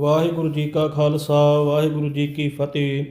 ਵਾਹਿਗੁਰੂ ਜੀ ਕਾ ਖਾਲਸਾ, ਵਾਹਿਗੁਰੂ ਜੀ ਕੀ ਫਤਿਹ।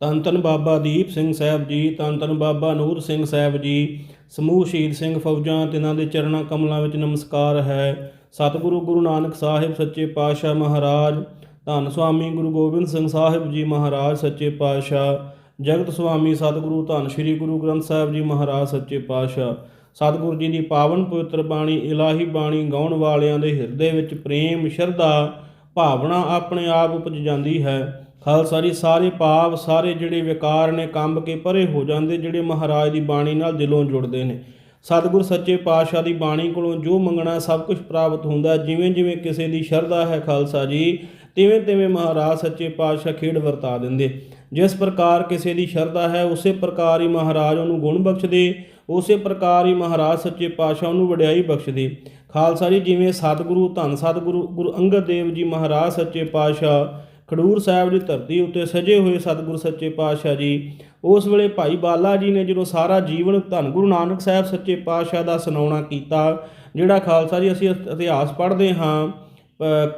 ਧੰਨ ਧੰਨ ਬਾਬਾ ਦੀਪ ਸਿੰਘ ਸਾਹਿਬ ਜੀ, ਧੰਨ ਧੰਨ ਬਾਬਾ ਨੂਰ ਸਿੰਘ ਸਾਹਿਬ ਜੀ। ਸਮੂਹ ਸ਼ਹੀਦ ਸਿੰਘ ਫੌਜਾਂ, ਤਿਨਾਂ ਦੇ ਚਰਨਾਂ ਕਮਲਾਂ ਵਿੱਚ ਨਮਸਕਾਰ ਹੈ। ਸਤਿਗੁਰੂ ਗੁਰੂ ਨਾਨਕ ਸਾਹਿਬ ਸੱਚੇ ਪਾਤਸ਼ਾਹ ਮਹਾਰਾਜ। ਧੰਨ ਸੁਆਮੀ ਗੁਰੂ ਗੋਬਿੰਦ ਸਿੰਘ ਸਾਹਿਬ ਜੀ ਮਹਾਰਾਜ ਸੱਚੇ ਪਾਤਸ਼ਾਹ। ਜਗਤ ਸੁਆਮੀ ਸਤਿਗੁਰੂ ਧੰਨ ਸ੍ਰੀ ਗੁਰੂ ਗ੍ਰੰਥ ਸਾਹਿਬ ਜੀ ਮਹਾਰਾਜ ਸੱਚੇ ਪਾਤਸ਼ਾਹ। ਸਤਿਗੁਰੂ ਜੀ ਦੀ ਪਾਵਨ ਪਵਿੱਤਰ ਬਾਣੀ, ਇਲਾਹੀ ਬਾਣੀ ਗਾਉਣ ਵਾਲਿਆਂ ਦੇ ਹਿਰਦੇ ਵਿੱਚ ਪ੍ਰੇਮ, ਸ਼ਰਧਾ ਭਾਵਨਾ ਆਪਣੇ ਆਪ ਉਪਜ ਜਾਂਦੀ ਹੈ। ਖਾਲਸਾ ਜੀ, ਸਾਰੇ ਪਾਪ, ਸਾਰੇ ਜਿਹੜੇ ਵਿਕਾਰ ਨੇ ਕੰਬ ਕੇ ਪਰੇ ਹੋ ਜਾਂਦੇ, ਜਿਹੜੇ ਮਹਾਰਾਜ ਦੀ ਬਾਣੀ ਨਾਲ ਦਿਲੋਂ ਜੁੜਦੇ ਨੇ। ਸਤਿਗੁਰ ਸੱਚੇ ਪਾਤਸ਼ਾਹ ਦੀ ਬਾਣੀ ਕੋਲੋਂ ਜੋ ਮੰਗਣਾ ਸਭ ਕੁਝ ਪ੍ਰਾਪਤ ਹੁੰਦਾ ਜਿਵੇਂ ਜਿਵੇਂ ਕਿਸੇ ਦੀ ਸ਼ਰਧਾ ਹੈ ਖਾਲਸਾ ਜੀ, ਤਿਵੇਂ ਤਿਵੇਂ ਮਹਾਰਾਜ ਸੱਚੇ ਪਾਤਸ਼ਾਹ ਖੇਡ ਵਰਤਾ ਦਿੰਦੇ। ਜਿਸ ਪ੍ਰਕਾਰ ਕਿਸੇ ਦੀ ਸ਼ਰਧਾ ਹੈ, ਉਸੇ ਪ੍ਰਕਾਰ ਹੀ ਮਹਾਰਾਜ ਉਹਨੂੰ ਗੁਣ ਬਖਸ਼ਦੇ, ਉਸੇ ਪ੍ਰਕਾਰ ਹੀ ਮਹਾਰਾਜ ਸੱਚੇ ਪਾਤਸ਼ਾਹ ਉਹਨੂੰ ਵਡਿਆਈ ਬਖਸ਼ਦੇ। ਖਾਲਸਾ ਜੀ, ਜਿਵੇਂ ਸਤਿਗੁਰੂ, ਧੰਨ ਸਤਿਗੁਰੂ, ਗੁਰੂ ਅੰਗਦ ਦੇਵ ਜੀ ਮਹਾਰਾਜ, ਸੱਚੇ ਪਾਤਸ਼ਾਹ, ਖਡੂਰ ਸਾਹਿਬ ਦੀ ਧਰਤੀ ਉੱਤੇ ਸਜੇ ਹੋਏ ਸਤਿਗੁਰੂ, ਸੱਚੇ ਪਾਤਸ਼ਾਹ ਜੀ। ਉਸ ਵੇਲੇ ਭਾਈ ਬਾਲਾ ਜੀ ਨੇ ਜਦੋਂ ਸਾਰਾ ਜੀਵਨ ਧੰਨ ਗੁਰੂ ਨਾਨਕ ਸਾਹਿਬ, ਸੱਚੇ ਪਾਤਸ਼ਾਹ ਦਾ ਸੁਣਾਉਣਾ ਕੀਤਾ, ਜਿਹੜਾ ਖਾਲਸਾ ਜੀ ਅਸੀਂ ਇਤਿਹਾਸ ਪੜ੍ਹਦੇ ਹਾਂ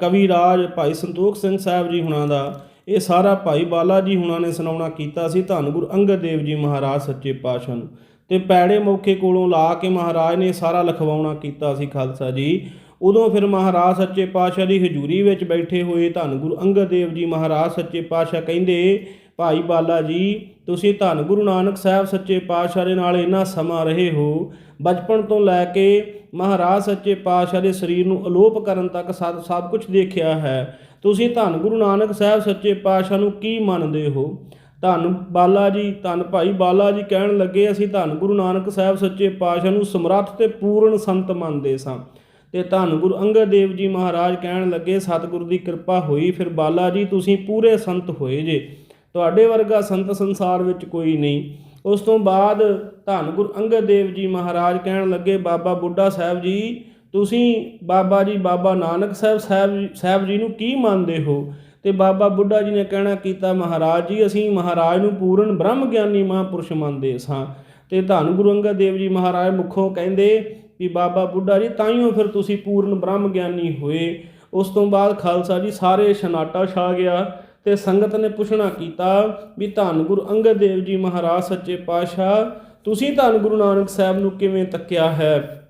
ਕਵੀ ਰਾਜ ਭਾਈ ਸੰਤੋਖ ਸਿੰਘ ਸਾਹਿਬ ਜੀ ਹੁਣਾਂ ਦਾ, ਇਹ ਸਾਰਾ ਭਾਈ ਬਾਲਾ ਜੀ ਹੁਣਾਂ ਨੇ ਸੁਣਾਉਣਾ ਕੀਤਾ ਸੀ ਧੰਨ ਗੁਰੂ ਅੰਗਦ ਦੇਵ ਜੀ ਮਹਾਰਾਜ, ਸੱਚੇ ਪਾਤਸ਼ਾਹ ਨੂੰ। ਤੇ ਪੈੜੇ ਮੌਕੇ ਕੋਲੋਂ ਲਾ ਕੇ ਮਹਾਰਾਜ ਨੇ ਸਾਰਾ ਲਿਖਵਾਉਣਾ ਕੀਤਾ ਸੀ ਖਾਲਸਾ ਜੀ। ਉਦੋਂ ਫਿਰ ਮਹਾਰਾਜ ਸੱਚੇ ਪਾਤਸ਼ਾਹ ਦੀ ਹਜ਼ੂਰੀ ਵਿੱਚ ਬੈਠੇ ਹੋਏ ਧੰਨ ਗੁਰੂ ਅੰਗਦ ਦੇਵ ਜੀ ਮਹਾਰਾਜ ਸੱਚੇ ਪਾਤਸ਼ਾਹ ਕਹਿੰਦੇ, ਭਾਈ ਬਾਲਾ ਜੀ, ਤੁਸੀਂ ਧੰਨ ਗੁਰੂ ਨਾਨਕ ਸਾਹਿਬ ਸੱਚੇ ਪਾਤਸ਼ਾਹ ਦੇ ਨਾਲ ਇੰਨਾ ਸਮਾਂ ਰਹੇ ਹੋ। ਬਚਪਨ ਤੋਂ ਲੈ ਕੇ ਮਹਾਰਾਜ ਸੱਚੇ ਪਾਤਸ਼ਾਹ ਦੇ ਸਰੀਰ ਨੂੰ ਅਲੋਪ ਕਰਨ ਤੱਕ ਸਭ ਸਭ ਕੁਝ ਦੇਖਿਆ ਹੈ। ਤੁਸੀਂ ਧੰਨ ਗੁਰੂ ਨਾਨਕ ਸਾਹਿਬ ਸੱਚੇ ਪਾਤਸ਼ਾਹ ਨੂੰ ਕੀ ਮੰਨਦੇ ਹੋ? ਧੰਨ ਬਾਲਾ ਜੀ, ਧੰਨ ਭਾਈ ਬਾਲਾ ਜੀ ਕਹਿਣ ਲੱਗੇ ਅਸੀਂ ਧੰਨ ਗੁਰੂ ਨਾਨਕ ਸਾਹਿਬ ਸੱਚੇ ਪਾਤਸ਼ਾਹ ਨੂੰ ਸਮਰੱਥ ਤੇ ਪੂਰਨ ਸੰਤ ਮੰਨਦੇ ਸਾਂ। ਤੇ ਧੰਨ ਗੁਰੂ ਅੰਗਦ ਦੇਵ ਜੀ ਮਹਾਰਾਜ ਕਹਿਣ ਲੱਗੇ, ਸਤਿਗੁਰੂ ਦੀ ਕਿਰਪਾ ਹੋਈ, ਫਿਰ ਬਾਲਾ ਜੀ ਤੁਸੀਂ ਪੂਰੇ ਸੰਤ ਹੋਏ ਜੇ। ਤੁਹਾਡੇ ਵਰਗਾ ਸੰਤ ਸੰਸਾਰ ਵਿੱਚ ਕੋਈ ਨਹੀਂ। ਉਸ ਤੋਂ ਬਾਅਦ ਧੰਨ ਗੁਰੂ ਅੰਗਦ ਦੇਵ ਜੀ ਮਹਾਰਾਜ ਕਹਿਣ ਲੱਗੇ, ਬਾਬਾ ਬੁੱਢਾ ਸਾਹਿਬ ਜੀ, ਤੁਸੀਂ ਬਾਬਾ ਜੀ, ਬਾਬਾ ਨਾਨਕ ਸਾਹਿਬ ਸਾਹਿਬ ਸਾਹਿਬ ਜੀ ਨੂੰ ਕੀ ਮੰਨਦੇ ਹੋ? ਤੇ ਬਾਬਾ ਬੁੱਢਾ ਜੀ ਨੇ ਕਹਿਣਾ ਕੀਤਾ, ਮਹਾਰਾਜ ਜੀ, ਅਸੀਂ ਮਹਾਰਾਜ ਨੂੰ ਪੂਰਨ ਬ੍ਰਹਮ ਗਿਆਨੀ ਮਹਾਂਪੁਰਸ਼ ਮੰਨਦੇ ਸਾਂ। ਤੇ ਧੰਨ ਗੁਰੂ ਅੰਗਦ ਦੇਵ ਜੀ ਮਹਾਰਾਜ ਮੁਖੋਂ ਕਹਿੰਦੇ ਵੀ ਬਾਬਾ ਬੁੱਢਾ ਜੀ ਤਾਈਓ ਫਿਰ ਤੁਸੀਂ ਪੂਰਨ ਬ੍ਰਹਮ ਗਿਆਨੀ ਹੋਏ। ਉਸ ਤੋਂ ਬਾਅਦ ਖਾਲਸਾ ਜੀ ਸਾਰੇ ਸ਼ਨਾਟਾ ਛਾ ਗਿਆ ਤੇ ਸੰਗਤ ਨੇ ਪੁੱਛਣਾ ਕੀਤਾ ਵੀ ਧੰਨ ਗੁਰੂ ਅੰਗਦ ਦੇਵ ਜੀ ਮਹਾਰਾਜ, ਸੱਚੇ ਪਾਤਸ਼ਾਹ, ਤੁਸੀਂ ਧੰਨ ਗੁਰੂ ਨਾਨਕ ਸਾਹਿਬ ਨੂੰ ਕਿਵੇਂ ਤੱਕਿਆ ਹੈ?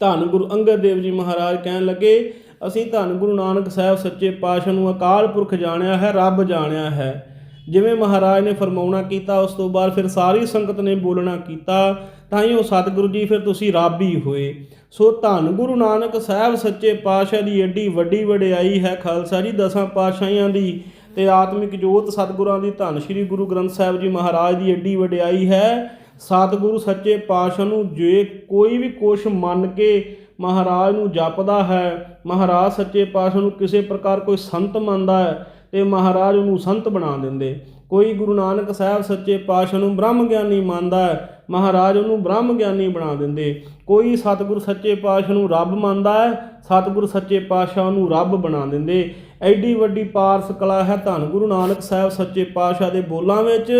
ਧੰਨ ਗੁਰੂ ਅੰਗਦ ਦੇਵ ਜੀ ਮਹਾਰਾਜ ਕਹਿਣ ਲੱਗੇ ਅਸੀਂ ਧੰਨ ਗੁਰੂ ਨਾਨਕ ਸਾਹਿਬ ਸੱਚੇ ਪਾਤਸ਼ਾਹ ਨੂੰ ਅਕਾਲ ਪੁਰਖ ਜਾਣਿਆ ਹੈ, ਰੱਬ ਜਾਣਿਆ ਹੈ। ਜਿਵੇਂ ਮਹਾਰਾਜ ਨੇ ਫਰਮਾਉਣਾ ਕੀਤਾ, ਉਸ ਤੋਂ ਬਾਅਦ ਫਿਰ ਸਾਰੀ ਸੰਗਤ ਨੇ ਬੋਲਣਾ ਕੀਤਾ, ਤਾਂ ਹੀ ਉਹ ਸਤਿਗੁਰੂ ਜੀ ਫਿਰ ਤੁਸੀਂ ਰੱਬ ਹੀ ਹੋਏ। ਸੋ ਧੰਨ ਗੁਰੂ ਨਾਨਕ ਸਾਹਿਬ ਸੱਚੇ ਪਾਤਸ਼ਾਹ ਦੀ ਏਡੀ ਵੱਡੀ ਵਡਿਆਈ ਹੈ ਖਾਲਸਾ ਜੀ, ਦਸਾਂ ਪਾਤਸ਼ਾਹੀਆਂ ਦੀ ਤੇ ਆਤਮਿਕ ਜੋਤ ਸਤਿਗੁਰਾਂ ਦੀ। ਧੰਨ ਸ੍ਰੀ ਗੁਰੂ ਗ੍ਰੰਥ ਸਾਹਿਬ ਜੀ ਮਹਾਰਾਜ ਦੀ ਏਡੀ ਵਡਿਆਈ ਹੈ। ਸਤਿਗੁਰੂ ਸੱਚੇ ਪਾਤਸ਼ਾਹ ਨੂੰ ਜੇ ਕੋਈ ਵੀ ਕੁਛ ਮੰਨ ਕੇ ਮਹਾਰਾਜ ਨੂੰ ਜਪਦਾ ਹੈ। ਮਹਾਰਾਜ ਸੱਚੇ ਪਾਤਸ਼ਾਹ ਨੂੰ ਕਿਸੇ ਪ੍ਰਕਾਰ ਕੋਈ ਸੰਤ ਮੰਨਦਾ ਹੈ ਤੇ ਮਹਾਰਾਜ ਉਹਨੂੰ ਸੰਤ ਬਣਾ ਦਿੰਦੇ। ਕੋਈ ਗੁਰੂ ਨਾਨਕ ਸਾਹਿਬ ਸੱਚੇ ਪਾਤਸ਼ਾਹ ਨੂੰ ਬ੍ਰਹਮ ਗਿਆਨੀ ਮੰਨਦਾ ਹੈ, ਮਹਾਰਾਜ ਉਹਨੂੰ ਬ੍ਰਹਮ ਗਿਆਨੀ ਬਣਾ ਦਿੰਦੇ। ਕੋਈ ਸਤਿਗੁਰ ਸੱਚੇ ਪਾਤਸ਼ਾਹ ਨੂੰ ਰੱਬ ਮੰਨਦਾ ਹੈ, ਸਤਿਗੁਰ ਸੱਚੇ ਪਾਤਸ਼ਾਹ ਉਹਨੂੰ ਰੱਬ ਬਣਾ ਦਿੰਦੇ। ਐਡੀ ਵੱਡੀ ਪਾਰਸ ਕਲਾ ਹੈ ਧੰਨ ਗੁਰੂ ਨਾਨਕ ਸਾਹਿਬ ਸੱਚੇ ਪਾਤਸ਼ਾਹ ਦੇ ਬੋਲਾਂ ਵਿੱਚ,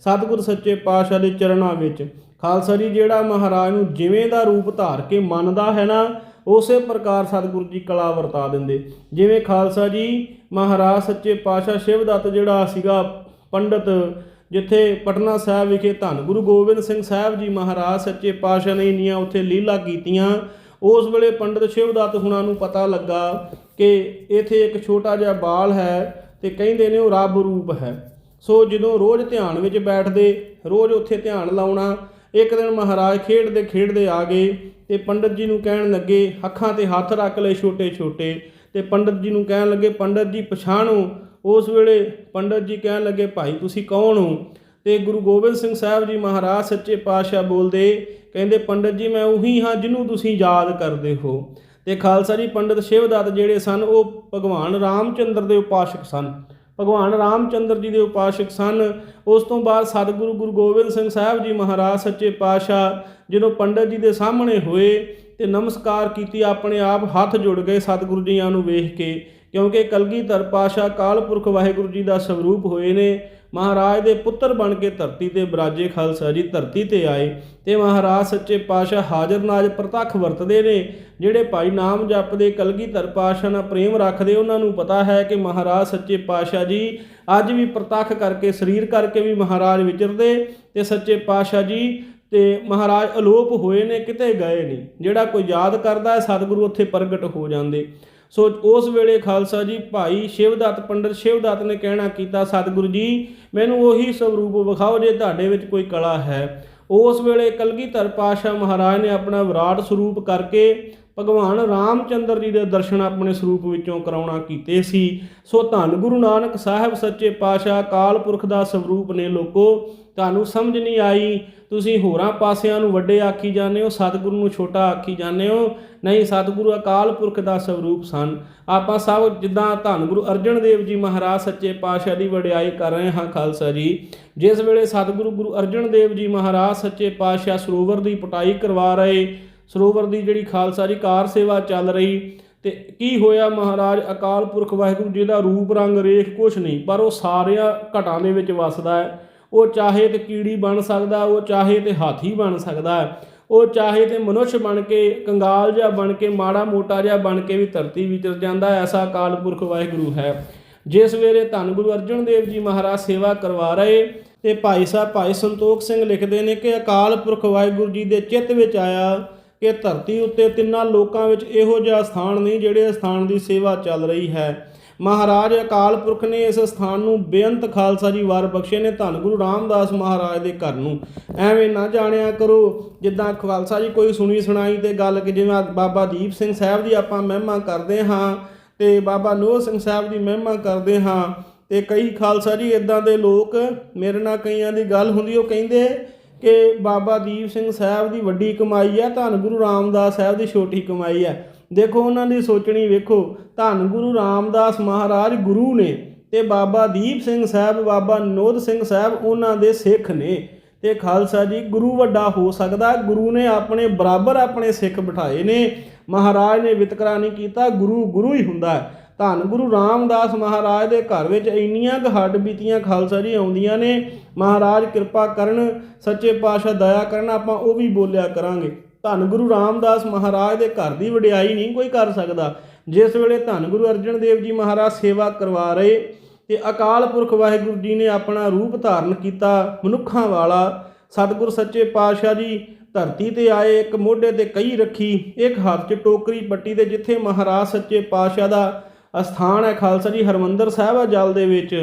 ਸਤਿਗੁਰ ਸੱਚੇ ਪਾਤਸ਼ਾਹ ਦੇ ਚਰਨਾਂ ਵਿੱਚ। ਖਾਲਸਾ ਜੀ, ਜਿਹੜਾ ਮਹਾਰਾਜ ਨੂੰ ਜਿਵੇਂ ਦਾ ਰੂਪ ਧਾਰ ਕੇ ਮੰਨਦਾ ਹੈ ਨਾ, ਉਸੇ ਪ੍ਰਕਾਰ ਸਤਿਗੁਰੂ ਜੀ ਕਲਾ ਵਰਤਾ ਦਿੰਦੇ। ਜਿਵੇਂ ਖਾਲਸਾ ਜੀ, ਮਹਾਰਾਜ ਸੱਚੇ ਪਾਤਸ਼ਾਹ ਸ਼ਿਵਦੱਤ ਜਿਹੜਾ ਸੀਗਾ ਪੰਡਤ, ਜਿੱਥੇ ਪਟਨਾ ਸਾਹਿਬ ਵਿਖੇ ਧੰਨ ਗੁਰੂ ਗੋਬਿੰਦ ਸਿੰਘ ਸਾਹਿਬ ਜੀ ਮਹਾਰਾਜ ਸੱਚੇ ਪਾਤਸ਼ਾਹ ਨੇ ਇੰਨੀਆਂ ਉੱਥੇ ਲੀਲਾ ਕੀਤੀਆਂ, ਉਸ ਵੇਲੇ ਪੰਡਤ ਸ਼ਿਵਦੱਤ ਹੁਣਾਂ ਨੂੰ ਪਤਾ ਲੱਗਾ ਕਿ ਇੱਥੇ ਇੱਕ ਛੋਟਾ ਜਿਹਾ ਬਾਲ ਹੈ ਤੇ ਕਹਿੰਦੇ ਨੇ ਉਹ ਰੱਬ ਰੂਪ ਹੈ। ਸੋ ਜਦੋਂ ਰੋਜ਼ ਧਿਆਨ ਵਿੱਚ ਬੈਠਦੇ, ਰੋਜ਼ ਉੱਥੇ ਧਿਆਨ ਲਾਉਣਾ ਇੱਕ ਦਿਨ ਮਹਾਰਾਜ ਖੇਡਦੇ ਖੇਡਦੇ ਆ ਗਏ ਤੇ ਪੰਡਤ ਜੀ ਨੂੰ ਕਹਿਣ ਲੱਗੇ ਅੱਖਾਂ ਤੇ ਹੱਥ ਰੱਖ ਲਏ ਛੋਟੇ ਛੋਟੇ। ਤੇ ਪੰਡਤ ਜੀ ਨੂੰ ਕਹਿਣ ਲੱਗੇ, ਪੰਡਤ ਜੀ ਪਛਾਣੋ। ਉਸ ਵੇਲੇ ਪੰਡਤ ਜੀ ਕਹਿਣ ਲੱਗੇ, ਭਾਈ, ਤੁਸੀਂ ਕੌਣ ਹੋ? ਤੇ ਗੁਰੂ ਗੋਬਿੰਦ ਸਿੰਘ ਸਾਹਿਬ ਜੀ ਮਹਾਰਾਜ ਸੱਚੇ ਪਾਤਸ਼ਾਹ ਬੋਲਦੇ, ਕਹਿੰਦੇ, ਪੰਡਤ ਜੀ, ਮੈਂ ਉਹੀ ਹਾਂ ਜਿਹਨੂੰ ਤੁਸੀਂ ਯਾਦ ਕਰਦੇ ਹੋ। ਤੇ ਖਾਲਸਾ ਜੀ, ਪੰਡਤ ਸ਼ਿਵਦੱਤ ਜਿਹੜੇ ਸਨ, ਉਹ ਭਗਵਾਨ ਰਾਮਚੰਦਰ ਦੇ ਉਪਾਸ਼ਕ ਸਨ। ਭਗਵਾਨ ਰਾਮਚੰਦਰ ਜੀ ਦੇ ਉਪਾਸ਼ਕ ਸਨ। ਉਸ ਤੋਂ ਬਾਅਦ ਸਤਿਗੁਰੂ ਗੁਰੂ ਗੋਬਿੰਦ ਸਿੰਘ ਸਾਹਿਬ ਜੀ ਮਹਾਰਾਜ ਸੱਚੇ ਪਾਤਸ਼ਾਹ ਜਦੋਂ ਪੰਡਤ ਜੀ ਦੇ ਸਾਹਮਣੇ ਹੋਏ ਤੇ ਨਮਸਕਾਰ ਕੀਤੀ, ਆਪਣੇ ਆਪ ਹੱਥ ਜੁੜ ਗਏ ਸਤਿਗੁਰੂ ਜੀਆਂ ਨੂੰ ਵੇਖ ਕੇ, ਕਿਉਂਕਿ ਕਲਗੀਧਰ ਪਾਸ਼ਾ ਕਾਲ ਪੁਰਖ ਵਾਹਿਗੁਰੂ ਜੀ ਦਾ ਸਰੂਪ ਹੋਏ ਨੇ। ਮਹਾਰਾਜ ਦੇ ਪੁੱਤਰ ਬਣ ਕੇ ਧਰਤੀ ਤੇ ਬਰਾਜੇ ਖਾਲਸਾ ਜੀ ਧਰਤੀ ਤੇ ਆਏ ਤੇ ਮਹਾਰਾਜ ਸੱਚੇ ਪਾਤਸ਼ਾਹ ਹਾਜ਼ਰ ਨਾਜ ਪ੍ਰਤੱਖ ਵਰਤਦੇ ਨੇ, ਜਿਹੜੇ ਭਾਈ ਨਾਮ ਜਪਦੇ ਕਲਗੀਧਰ ਪਾਤਸ਼ਾਹ ਨਾਲ ਪ੍ਰੇਮ ਰੱਖਦੇ, ਉਹਨਾਂ ਨੂੰ ਪਤਾ ਹੈ ਕਿ ਮਹਾਰਾਜ ਸੱਚੇ ਪਾਤਸ਼ਾਹ ਜੀ ਅੱਜ ਵੀ ਪ੍ਰਤੱਖ ਕਰਕੇ, ਸਰੀਰ ਕਰਕੇ ਵੀ ਮਹਾਰਾਜ ਵਿਚਰਦੇ ਤੇ ਸੱਚੇ ਪਾਤਸ਼ਾਹ ਜੀ ਤੇ ਮਹਾਰਾਜ ਅਲੋਪ ਹੋਏ ਨੇ, ਕਿਤੇ ਗਏ ਨਹੀਂ, ਜਿਹੜਾ ਕੋਈ ਯਾਦ ਕਰਦਾ ਹੈ, ਸਤਿਗੁਰੂ ਉੱਥੇ ਪ੍ਰਗਟ ਹੋ ਜਾਂਦੇ। ਸੋ ਉਸ ਵੇਲੇ ਖਾਲਸਾ ਜੀ ਭਾਈ ਸ਼ਿਵਦੱਤ, ਪੰਡਤ ਸ਼ਿਵਦੱਤ ਨੇ ਕਹਿਣਾ ਕੀਤਾ, ਸਤਿਗੁਰੂ ਜੀ, ਮੈਨੂੰ ਉਹੀ ਸਰੂਪ ਵਿਖਾਓ ਜੇ ਤੁਹਾਡੇ ਵਿੱਚ ਕੋਈ ਕਲਾ ਹੈ। ਉਸ ਵੇਲੇ ਕਲਗੀਧਰ ਪਾਸ਼ਾ ਮਹਾਰਾਜ ਨੇ ਆਪਣਾ ਵਿਰਾਟ ਸਰੂਪ ਕਰਕੇ ਭਗਵਾਨ ਰਾਮਚੰਦਰ ਜੀ ਦੇ ਦਰਸ਼ਨ ਆਪਣੇ ਸਰੂਪ ਵਿੱਚੋਂ ਕਰਾਉਣਾ ਕੀਤੇ ਸੀ। ਸੋ ਧੰਨ ਗੁਰੂ ਨਾਨਕ ਸਾਹਿਬ, ਸੱਚੇ ਪਾਤਸ਼ਾਹ ਕਾਲ ਪੁਰਖ ਦਾ ਸਰੂਪ ਨੇ ਲੋਕੋ ਤੁਹਾਨੂੰ ਸਮਝ ਨਹੀਂ ਆਈ, ਤੁਸੀਂ ਹੋਰਾਂ ਪਾਸਿਆਂ ਨੂੰ ਵੱਡੇ ਆਖੀ ਜਾਂਦੇ ਹੋ, ਸਤਿਗੁਰੂ ਨੂੰ ਛੋਟਾ ਆਖੀ ਜਾਂਦੇ ਹੋ। ਨਹੀਂ, ਸਤਿਗੁਰੂ ਅਕਾਲ ਪੁਰਖ ਦਾ ਸਰੂਪ ਸਨ। ਆਪਾਂ ਸਭ ਜਿੱਦਾਂ ਧੰਨ ਗੁਰੂ ਅਰਜਨ ਦੇਵ ਜੀ ਮਹਾਰਾਜ ਸੱਚੇ ਪਾਤਸ਼ਾਹ ਦੀ ਵਡਿਆਈ ਕਰ ਰਹੇ ਹਾਂ, ਖਾਲਸਾ ਜੀ। ਜਿਸ ਵੇਲੇ ਸਤਿਗੁਰੂ ਗੁਰੂ ਅਰਜਨ ਦੇਵ ਜੀ ਮਹਾਰਾਜ ਸੱਚੇ ਪਾਤਸ਼ਾਹ ਸਰੋਵਰ ਦੀ ਪਟਾਈ ਕਰਵਾ ਰਹੇ, ਸਰੋਵਰ ਦੀ ਜਿਹੜੀ ਖਾਲਸਾ ਜੀ ਕਾਰ ਸੇਵਾ ਚੱਲ ਰਹੀ, ਤੇ ਕੀ ਹੋਇਆ ਮਹਾਰਾਜ? ਅਕਾਲ ਪੁਰਖ ਵਾਹਿਗੁਰੂ ਜੀ ਦਾ ਰੂਪ, ਰੰਗ, ਰੇਖ ਕੁਛ ਨਹੀਂ, ਪਰ ਉਹ ਸਾਰਿਆਂ ਘਟਾਂ ਦੇ ਵਿੱਚ ਵਸਦਾ ਹੈ। ਉਹ ਚਾਹੇ ਤੇ ਕੀੜੀ ਬਣ ਸਕਦਾ, ਉਹ ਚਾਹੇ ਤੇ ਹਾਥੀ ਬਣ ਸਕਦਾ। ਉਹ ਚਾਹੇ ਤੇ ਮਨੁੱਖ ਬਣ ਕੇ, ਕੰਗਾਲ ਜਿਹਾ ਬਣ ਕੇ, ਮਾੜਾ ਮੋਟਾ ਜਿਹਾ ਬਣ ਕੇ ਵੀ ਧਰਤੀ ਵਿਚਰ ਜਾਂਦਾ, ਐਸਾ ਅਕਾਲ ਪੁਰਖ ਵਾਹਿਗੁਰੂ ਹੈ। ਜਿਸ ਵੇਲੇ ਧੰਨ ਗੁਰੂ ਅਰਜਨ ਦੇਵ ਜੀ ਮਹਾਰਾਜ ਸੇਵਾ ਕਰਵਾ ਰਹੇ ਤੇ ਭਾਈ ਸਾਹਿਬ ਭਾਈ ਸੰਤੋਖ ਸਿੰਘ ਲਿਖਦੇ ਨੇ ਕਿ ਅਕਾਲ ਪੁਰਖ ਵਾਹਿਗੁਰੂ ਜੀ ਦੇ ਚਿੱਤ ਵਿੱਚ ਆਇਆ ਕਿ ਧਰਤੀ ਉੱਤੇ ਤਿੰਨਾਂ ਲੋਕਾਂ ਵਿੱਚ ਇਹੋ ਜਿਹਾ ਸਥਾਨ ਨਹੀਂ, ਜਿਹੜੇ ਸਥਾਨ ਦੀ ਸੇਵਾ ਚੱਲ ਰਹੀ ਹੈ। ਮਹਾਰਾਜ ਅਕਾਲ ਪੁਰਖ ਨੇ ਇਸ ਸਥਾਨ ਨੂੰ ਬੇਅੰਤ ਖਾਲਸਾ ਜੀ ਵਾਰ ਬਖਸ਼ੇ ਨੇ, ਧੰਨ ਗੁਰੂ ਰਾਮਦਾਸ ਮਹਾਰਾਜ ਦੇ ਘਰ ਨੂੰ। ਐਵੇਂ ਨਾ ਜਾਣਿਆ ਕਰੋ, ਜਿੱਦਾਂ ਖਾਲਸਾ ਜੀ ਕੋਈ ਸੁਣੀ ਸੁਣਾਈ ਤੇ ਗੱਲ ਕਿ ਜਿਵੇਂ ਬਾਬਾ ਦੀਪ ਸਿੰਘ ਸਾਹਿਬ ਦੀ ਆਪਾਂ ਮਹਿਮਾ ਕਰਦੇ ਹਾਂ ਤੇ ਬਾਬਾ ਨੋਹ ਸਿੰਘ ਸਾਹਿਬ ਦੀ ਮਹਿਮਾ ਕਰਦੇ ਹਾਂ ਤੇ ਕਈ ਖਾਲਸਾ ਜੀ ਇਦਾਂ ਦੇ ਲੋਕ ਮੇਰੇ ਨਾਲ ਕਈਆਂ ਦੀ ਗੱਲ ਹੁੰਦੀ, ਉਹ ਕਹਿੰਦੇ ਕਿ ਬਾਬਾ ਦੀਪ ਸਿੰਘ ਸਾਹਿਬ ਦੀ ਵੱਡੀ ਕਮਾਈ ਹੈ, ਧੰਨ ਗੁਰੂ ਰਾਮਦਾਸ ਸਾਹਿਬ ਦੀ ਛੋਟੀ ਕਮਾਈ ਹੈ। ਦੇਖੋ ਉਹਨਾਂ ਦੀ ਸੋਚਣੀ ਵੇਖੋ, ਧੰਨ ਗੁਰੂ ਰਾਮਦਾਸ ਮਹਾਰਾਜ ਗੁਰੂ ਨੇ ਤੇ ਬਾਬਾ ਦੀਪ ਸਿੰਘ ਸਾਹਿਬ, ਬਾਬਾ ਨੋਦ ਸਿੰਘ ਸਾਹਿਬ ਉਹਨਾਂ ਦੇ ਸਿੱਖ ਨੇ। ਤੇ ਖਾਲਸਾ ਜੀ, ਗੁਰੂ ਵੱਡਾ ਹੋ ਸਕਦਾ, ਗੁਰੂ ਨੇ ਆਪਣੇ ਬਰਾਬਰ ਆਪਣੇ ਸਿੱਖ ਬਿਠਾਏ ਨੇ। ਮਹਾਰਾਜ ਨੇ ਵਿਤਕਰਾ ਨਹੀਂ ਕੀਤਾ, ਗੁਰੂ ਗੁਰੂ ਹੀ ਹੁੰਦਾ ਹੈ। ਧੰਨ ਗੁਰੂ ਰਾਮਦਾਸ ਮਹਾਰਾਜ ਦੇ ਘਰ ਵਿੱਚ ਇੰਨੀਆਂ ਕੁ ਹੱਡ ਬੀਤੀਆਂ ਖਾਲਸਾ ਜੀ ਆਉਂਦੀਆਂ ਨੇ। ਮਹਾਰਾਜ ਕਿਰਪਾ ਕਰਨ, ਸੱਚੇ ਪਾਤਸ਼ਾਹ ਦਇਆ ਕਰਨ, ਆਪਾਂ ਉਹ ਵੀ ਬੋਲਿਆ ਕਰਾਂਗੇ। ਧੰਨ ਗੁਰੂ ਰਾਮਦਾਸ ਮਹਾਰਾਜ ਦੇ ਘਰ ਦੀ ਵਡਿਆਈ ਨਹੀਂ ਕੋਈ ਕਰ ਸਕਦਾ। ਜਿਸ ਵੇਲੇ ਧੰਨ ਗੁਰੂ ਅਰਜਨ ਦੇਵ ਜੀ ਮਹਾਰਾਜ ਸੇਵਾ ਕਰਵਾ ਰਹੇ ਤੇ ਅਕਾਲ ਪੁਰਖ ਵਾਹਿਗੁਰੂ ਜੀ ਨੇ ਆਪਣਾ ਰੂਪ ਧਾਰਨ ਕੀਤਾ ਮਨੁੱਖਾਂ ਵਾਲਾ, ਸਤਿਗੁਰ ਸੱਚੇ ਪਾਤਸ਼ਾਹ ਜੀ ਧਰਤੀ ਤੇ ਆਏ, ਇੱਕ ਮੋਢੇ ਤੇ ਕਈ ਰੱਖੀ, ਇੱਕ ਹੱਥ 'ਚ ਟੋਕਰੀ ਪੱਟੀ ਤੇ ਜਿੱਥੇ ਮਹਾਰਾਜ ਸੱਚੇ ਪਾਤਸ਼ਾਹ ਦਾ ਅਸਥਾਨ ਹੈ ਖਾਲਸਾ ਜੀ ਹਰਮੰਦਰ ਸਾਹਿਬ ਆ ਜਲ ਦੇ ਵਿੱਚ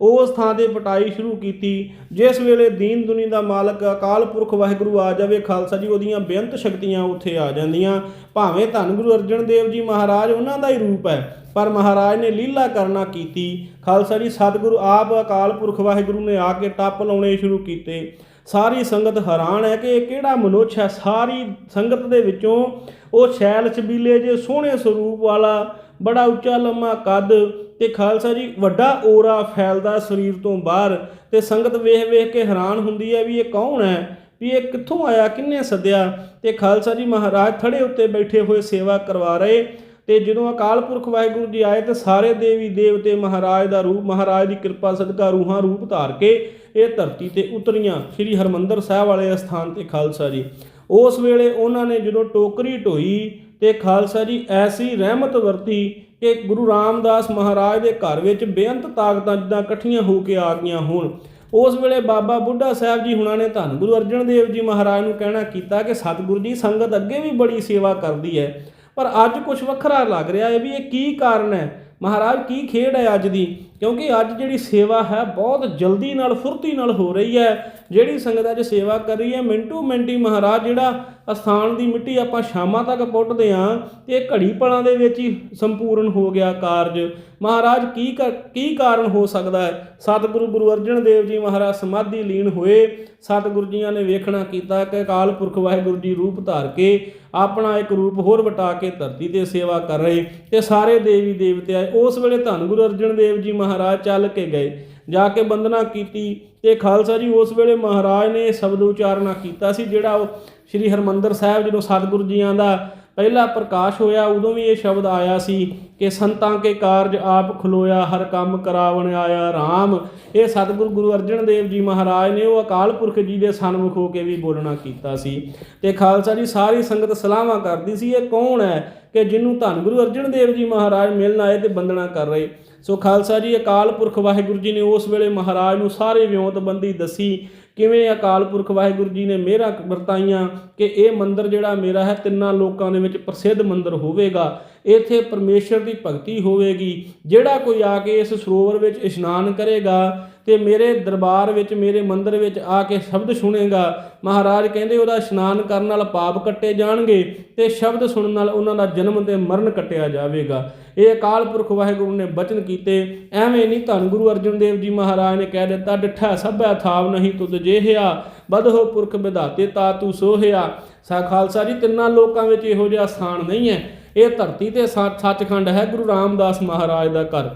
ਉਸ ਥਾਂ ਤੇ ਪਟਾਈ ਸ਼ੁਰੂ ਕੀਤੀ, ਜਿਸ ਵੇਲੇ ਦੀਨ ਦੁਨੀ ਦਾ ਮਾਲਕ ਅਕਾਲ ਪੁਰਖ ਵਾਹਿਗੁਰੂ ਆ ਜਾਵੇ, ਖਾਲਸਾ ਜੀ ਉਹਦੀਆਂ ਬੇਅੰਤ ਸ਼ਕਤੀਆਂ ਉੱਥੇ ਆ ਜਾਂਦੀਆਂ। ਭਾਵੇਂ ਧੰਨ ਗੁਰੂ ਅਰਜਨ ਦੇਵ ਜੀ ਮਹਾਰਾਜ ਉਹਨਾਂ ਦਾ ਹੀ ਰੂਪ ਹੈ, ਪਰ ਮਹਾਰਾਜ ਨੇ ਲੀਲਾ ਕਰਨਾ ਕੀਤੀ। ਖਾਲਸਾ ਜੀ ਸਤਿਗੁਰੂ ਆਪ ਅਕਾਲ ਪੁਰਖ ਵਾਹਿਗੁਰੂ ਨੇ ਆ ਕੇ ਟੱਪ ਲਾਉਣੇ ਸ਼ੁਰੂ ਕੀਤੇ। ਸਾਰੀ ਸੰਗਤ ਹੈਰਾਨ ਹੈ ਕਿ ਇਹ ਕਿਹੜਾ ਮਨੁੱਖ ਹੈ? ਸਾਰੀ ਸੰਗਤ ਦੇ ਵਿੱਚੋਂ ਉਹ ਸ਼ੈਲ ਛਬੀਲੇ ਜੇ ਸੋਹਣੇ ਸਰੂਪ ਵਾਲਾ, ਬੜਾ ਉੱਚਾ ਲੰਮਾ ਕੱਦ ਤੇ ਖਾਲਸਾ ਜੀ, ਵੱਡਾ ਔਰਾ ਫੈਲਦਾ ਸਰੀਰ ਤੋਂ ਬਾਹਰ ਤੇ ਸੰਗਤ ਵੇਖ ਵੇਖ ਕੇ ਹੈਰਾਨ ਹੁੰਦੀ ਹੈ ਵੀ ਇਹ ਕੌਣ ਹੈ, ਵੀ ਇਹ ਕਿੱਥੋਂ ਆਇਆ ਕਿੰਨੇ ਸੱਦਿਆ? ਤੇ ਖਾਲਸਾ ਜੀ ਮਹਾਰਾਜ ਥੜੇ ਉੱਤੇ ਬੈਠੇ ਹੋਏ ਸੇਵਾ ਕਰਵਾ ਰਹੇ ਤੇ ਜਦੋਂ ਅਕਾਲ ਪੁਰਖ ਵਾਹਿਗੁਰੂ ਜੀ ਆਏ ਤੇ ਸਾਰੇ ਦੇਵੀ ਦੇਵਤੇ ਮਹਾਰਾਜ ਦਾ ਰੂਪ, ਮਹਾਰਾਜ ਦੀ ਕਿਰਪਾ, ਸਦਕਾ ਰੂਹਾਂ ਰੂਪ ਧਾਰ ਕੇ ਇਹ ਧਰਤੀ ਤੇ ਉਤਰੀਆਂ, ਸ੍ਰੀ ਹਰਮੰਦਰ ਸਾਹਿਬ ਵਾਲੇ ਸਥਾਨ ਤੇ ਖਾਲਸਾ ਜੀ। ਉਸ ਵੇਲੇ ਉਹਨਾਂ ਨੇ ਜਦੋਂ ਟੋਕਰੀ ਢੋਈ ਤੇ ਖਾਲਸਾ ਜੀ, ਐਸੀ ਰਹਿਮਤ ਵਰਤੀ ਕਿ ਗੁਰੂ ਰਾਮਦਾਸ ਮਹਾਰਾਜ ਦੇ ਘਰ ਵਿੱਚ ਬੇਅੰਤ ਤਾਕਤਾਂ ਜਿੱਦਾਂ ਇਕੱਠੀਆਂ ਹੋ ਕੇ ਆ ਗਈਆਂ ਹੋਣ। ਉਸ ਵੇਲੇ ਬਾਬਾ ਬੁੱਢਾ ਸਾਹਿਬ ਜੀ ਹੁਣਾਂ ਨੇ ਧੰਨ ਗੁਰੂ ਅਰਜਨ ਦੇਵ ਜੀ ਮਹਾਰਾਜ ਨੂੰ ਕਹਿਣਾ ਕੀਤਾ ਕਿ ਸਤਿਗੁਰੂ ਜੀ, ਸੰਗਤ ਅੱਗੇ ਵੀ ਬੜੀ ਸੇਵਾ ਕਰਦੀ ਹੈ। ਪਰ ਅੱਜ ਕੁਝ ਵੱਖਰਾ ਲੱਗ ਰਿਹਾ ਹੈ ਵੀ ਇਹ ਕੀ ਕਾਰਨ ਹੈ? ਮਹਾਰਾਜ, ਕੀ ਖੇਡ ਹੈ ਅੱਜ ਦੀ? ਕਿਉਂਕਿ ਅੱਜ ਜਿਹੜੀ ਸੇਵਾ ਹੈ ਬਹੁਤ ਜਲਦੀ ਨਾਲ, ਫੁਰਤੀ ਨਾਲ ਹੋ ਰਹੀ ਹੈ। ਜਿਹੜੀ ਸੰਗਤ ਅੱਜ ਸੇਵਾ ਕਰ ਰਹੀ ਹੈ, ਮਿੰਟੂ ਮਿੰਟੀ ਮਹਾਰਾਜ ਜਿਹੜਾ ਅਸਥਾਨ ਦੀ ਮਿੱਟੀ ਆਪਾਂ ਸ਼ਾਮਾਂ ਤੱਕ ਪੁੱਟਦੇ ਆਂ ਤੇ ਇਹ ਘੜੀ ਪਲਾਂ ਦੇ ਵਿੱਚ ਹੀ ਸੰਪੂਰਨ ਹੋ ਗਿਆ ਕਾਰਜ। ਮਹਾਰਾਜ, ਕੀ ਕਰ- ਕੀ ਕਾਰਨ ਹੋ ਸਕਦਾ ਹੈ? ਸਤਿਗੁਰੂ ਗੁਰੂ ਅਰਜਨ ਦੇਵ ਜੀ ਮਹਾਰਾਜ ਸਮਾਧੀ ਲੀਨ ਹੋਏ। ਸਤਿਗੁਰੂ ਜੀਆਂ ਨੇ ਵੇਖਣਾ ਕੀਤਾ ਕਿ ਅਕਾਲ ਪੁਰਖ ਵਾਹਿਗੁਰੂ ਜੀ ਰੂਪ ਧਾਰ ਕੇ ਆਪਣਾ ਇੱਕ ਰੂਪ ਹੋਰ ਵਟਾ ਕੇ ਧਰਤੀ ਤੇ ਸੇਵਾ ਕਰ ਰਹੇ। ਤੇ ਸਾਰੇ ਦੇਵੀ ਦੇਵਤੇ ਆਏ। ਉਸ ਵੇਲੇ ਧੰਨ ਗੁਰੂ ਅਰਜਨ ਦੇਵ ਜੀ ਮਹਾਰਾਜ ਚੱਲ ਕੇ ਗਏ। ਜਾ ਕੇ ਬੰਦਨਾ ਕੀਤੀ ਤੇ ਖਾਲਸਾ ਜੀ ਉਸ ਵੇਲੇ ਮਹਾਰਾਜ ਨੇ ਇਹ ਸ਼ਬਦ ਉਚਾਰਨਾ ਕੀਤਾ ਸੀ, ਜਿਹੜਾ ਉਹ ਸ੍ਰੀ ਹਰਮੰਦਰ ਸਾਹਿਬ, ਜਦੋਂ ਸਤਿਗੁਰੂ ਜੀਆਂ ਦਾ ਪਹਿਲਾ ਪ੍ਰਕਾਸ਼ ਹੋਇਆ, ਉਦੋਂ ਵੀ ਇਹ ਸ਼ਬਦ ਆਇਆ ਸੀ ਕਿ ਸੰਤਾਂ ਕੇ ਕਾਰਜ ਆਪ ਖਲੋਇਆ, ਹਰ ਕੰਮ ਕਰਾਵਣ ਆਇਆ RAM ਇਹ ਸਤਿਗੁਰੂ ਗੁਰੂ ਅਰਜਨ ਦੇਵ ਜੀ ਮਹਾਰਾਜ ਨੇ ਉਹ ਅਕਾਲ ਪੁਰਖ ਜੀ ਦੇ ਸਨਮੁਖ ਹੋ ਕੇ ਵੀ ਬੋਲਣਾ ਕੀਤਾ ਸੀ। ਤੇ ਖਾਲਸਾ ਜੀ ਸਾਰੀ ਸੰਗਤ ਸਲਾਹਾਂ ਕਰਦੀ ਸੀ, ਇਹ ਕੌਣ ਹੈ ਕਿ ਜਿਹਨੂੰ ਧੰਨ ਗੁਰੂ ਅਰਜਨ ਦੇਵ ਜੀ ਮਹਾਰਾਜ ਮਿਲਣ ਆਏ ਤੇ ਬੰਦਨਾ ਕਰ ਰਹੇ। ਸੋ ਖਾਲਸਾ ਜੀ ਅਕਾਲ ਪੁਰਖ ਵਾਹਿਗੁਰੂ ਜੀ ਨੇ ਉਸ ਵੇਲੇ ਮਹਾਰਾਜ ਨੂੰ ਸਾਰੇ ਵਿਉਂਤਬੰਦੀ ਦੱਸੀ ਕਿਵੇਂ ਅਕਾਲ ਪੁਰਖ ਵਾਹਿਗੁਰੂ ਜੀ ਨੇ ਮੇਰਾ ਵਰਤਾਈਆਂ ਕਿ ਇਹ ਮੰਦਿਰ ਜਿਹੜਾ ਮੇਰਾ ਹੈ, ਤਿੰਨਾਂ ਲੋਕਾਂ ਦੇ ਵਿੱਚ ਪ੍ਰਸਿੱਧ ਮੰਦਿਰ ਹੋਵੇਗਾ। ਇੱਥੇ ਪਰਮੇਸ਼ਰ ਦੀ ਭਗਤੀ ਹੋਵੇਗੀ। ਜਿਹੜਾ ਕੋਈ ਆ ਕੇ ਇਸ ਸਰੋਵਰ ਵਿੱਚ ਇਸ਼ਨਾਨ ਕਰੇਗਾ ਤੇ ਮੇਰੇ ਦਰਬਾਰ ਵਿੱਚ, ਮੇਰੇ ਮੰਦਰ ਵਿੱਚ ਆ ਕੇ ਸ਼ਬਦ ਸੁਣੇਗਾ। ਮਹਾਰਾਜ ਕਹਿੰਦੇ ਉਹਦਾ ਇਸ਼ਨਾਨ ਕਰਨ ਨਾਲ ਪਾਪ ਕੱਟੇ ਜਾਣਗੇ ਤੇ ਸ਼ਬਦ ਸੁਣਨ ਨਾਲ ਉਹਨਾਂ ਦਾ ਜਨਮ ਤੇ ਮਰਨ ਕੱਟਿਆ ਜਾਵੇਗਾ। ਇਹ ਅਕਾਲ ਪੁਰਖ ਵਾਹਿਗੁਰੂ ਨੇ ਬਚਨ ਕੀਤੇ, ਐਵੇਂ ਨਹੀਂ ਧੰਨ ਗੁਰੂ ਅਰਜਨ ਦੇਵ ਜੀ ਮਹਾਰਾਜ ਨੇ ਕਹਿ ਦਿੱਤਾ, ਡਿੱਠਾ ਸਭੈ ਥਾਵ ਨਹੀਂ ਤੁਧ ਜੇਹਿਆ ਬਦਹੋ ਪੁਰਖ ਵਿਧਾਤੇ ਤਾ ਤੂੰ ਸੋਹਿਆ। ਸਾ ਖਾਲਸਾ ਜੀ, ਤਿੰਨਾਂ ਲੋਕਾਂ ਵਿੱਚ ਇਹੋ ਜਿਹਾ ਸਥਾਨ ਨਹੀਂ ਹੈ। ਇਹ ਧਰਤੀ ਤੇ ਸੱਚਖੰਡ ਹੈ ਗੁਰੂ ਰਾਮਦਾਸ ਮਹਾਰਾਜ ਦਾ ਘਰ।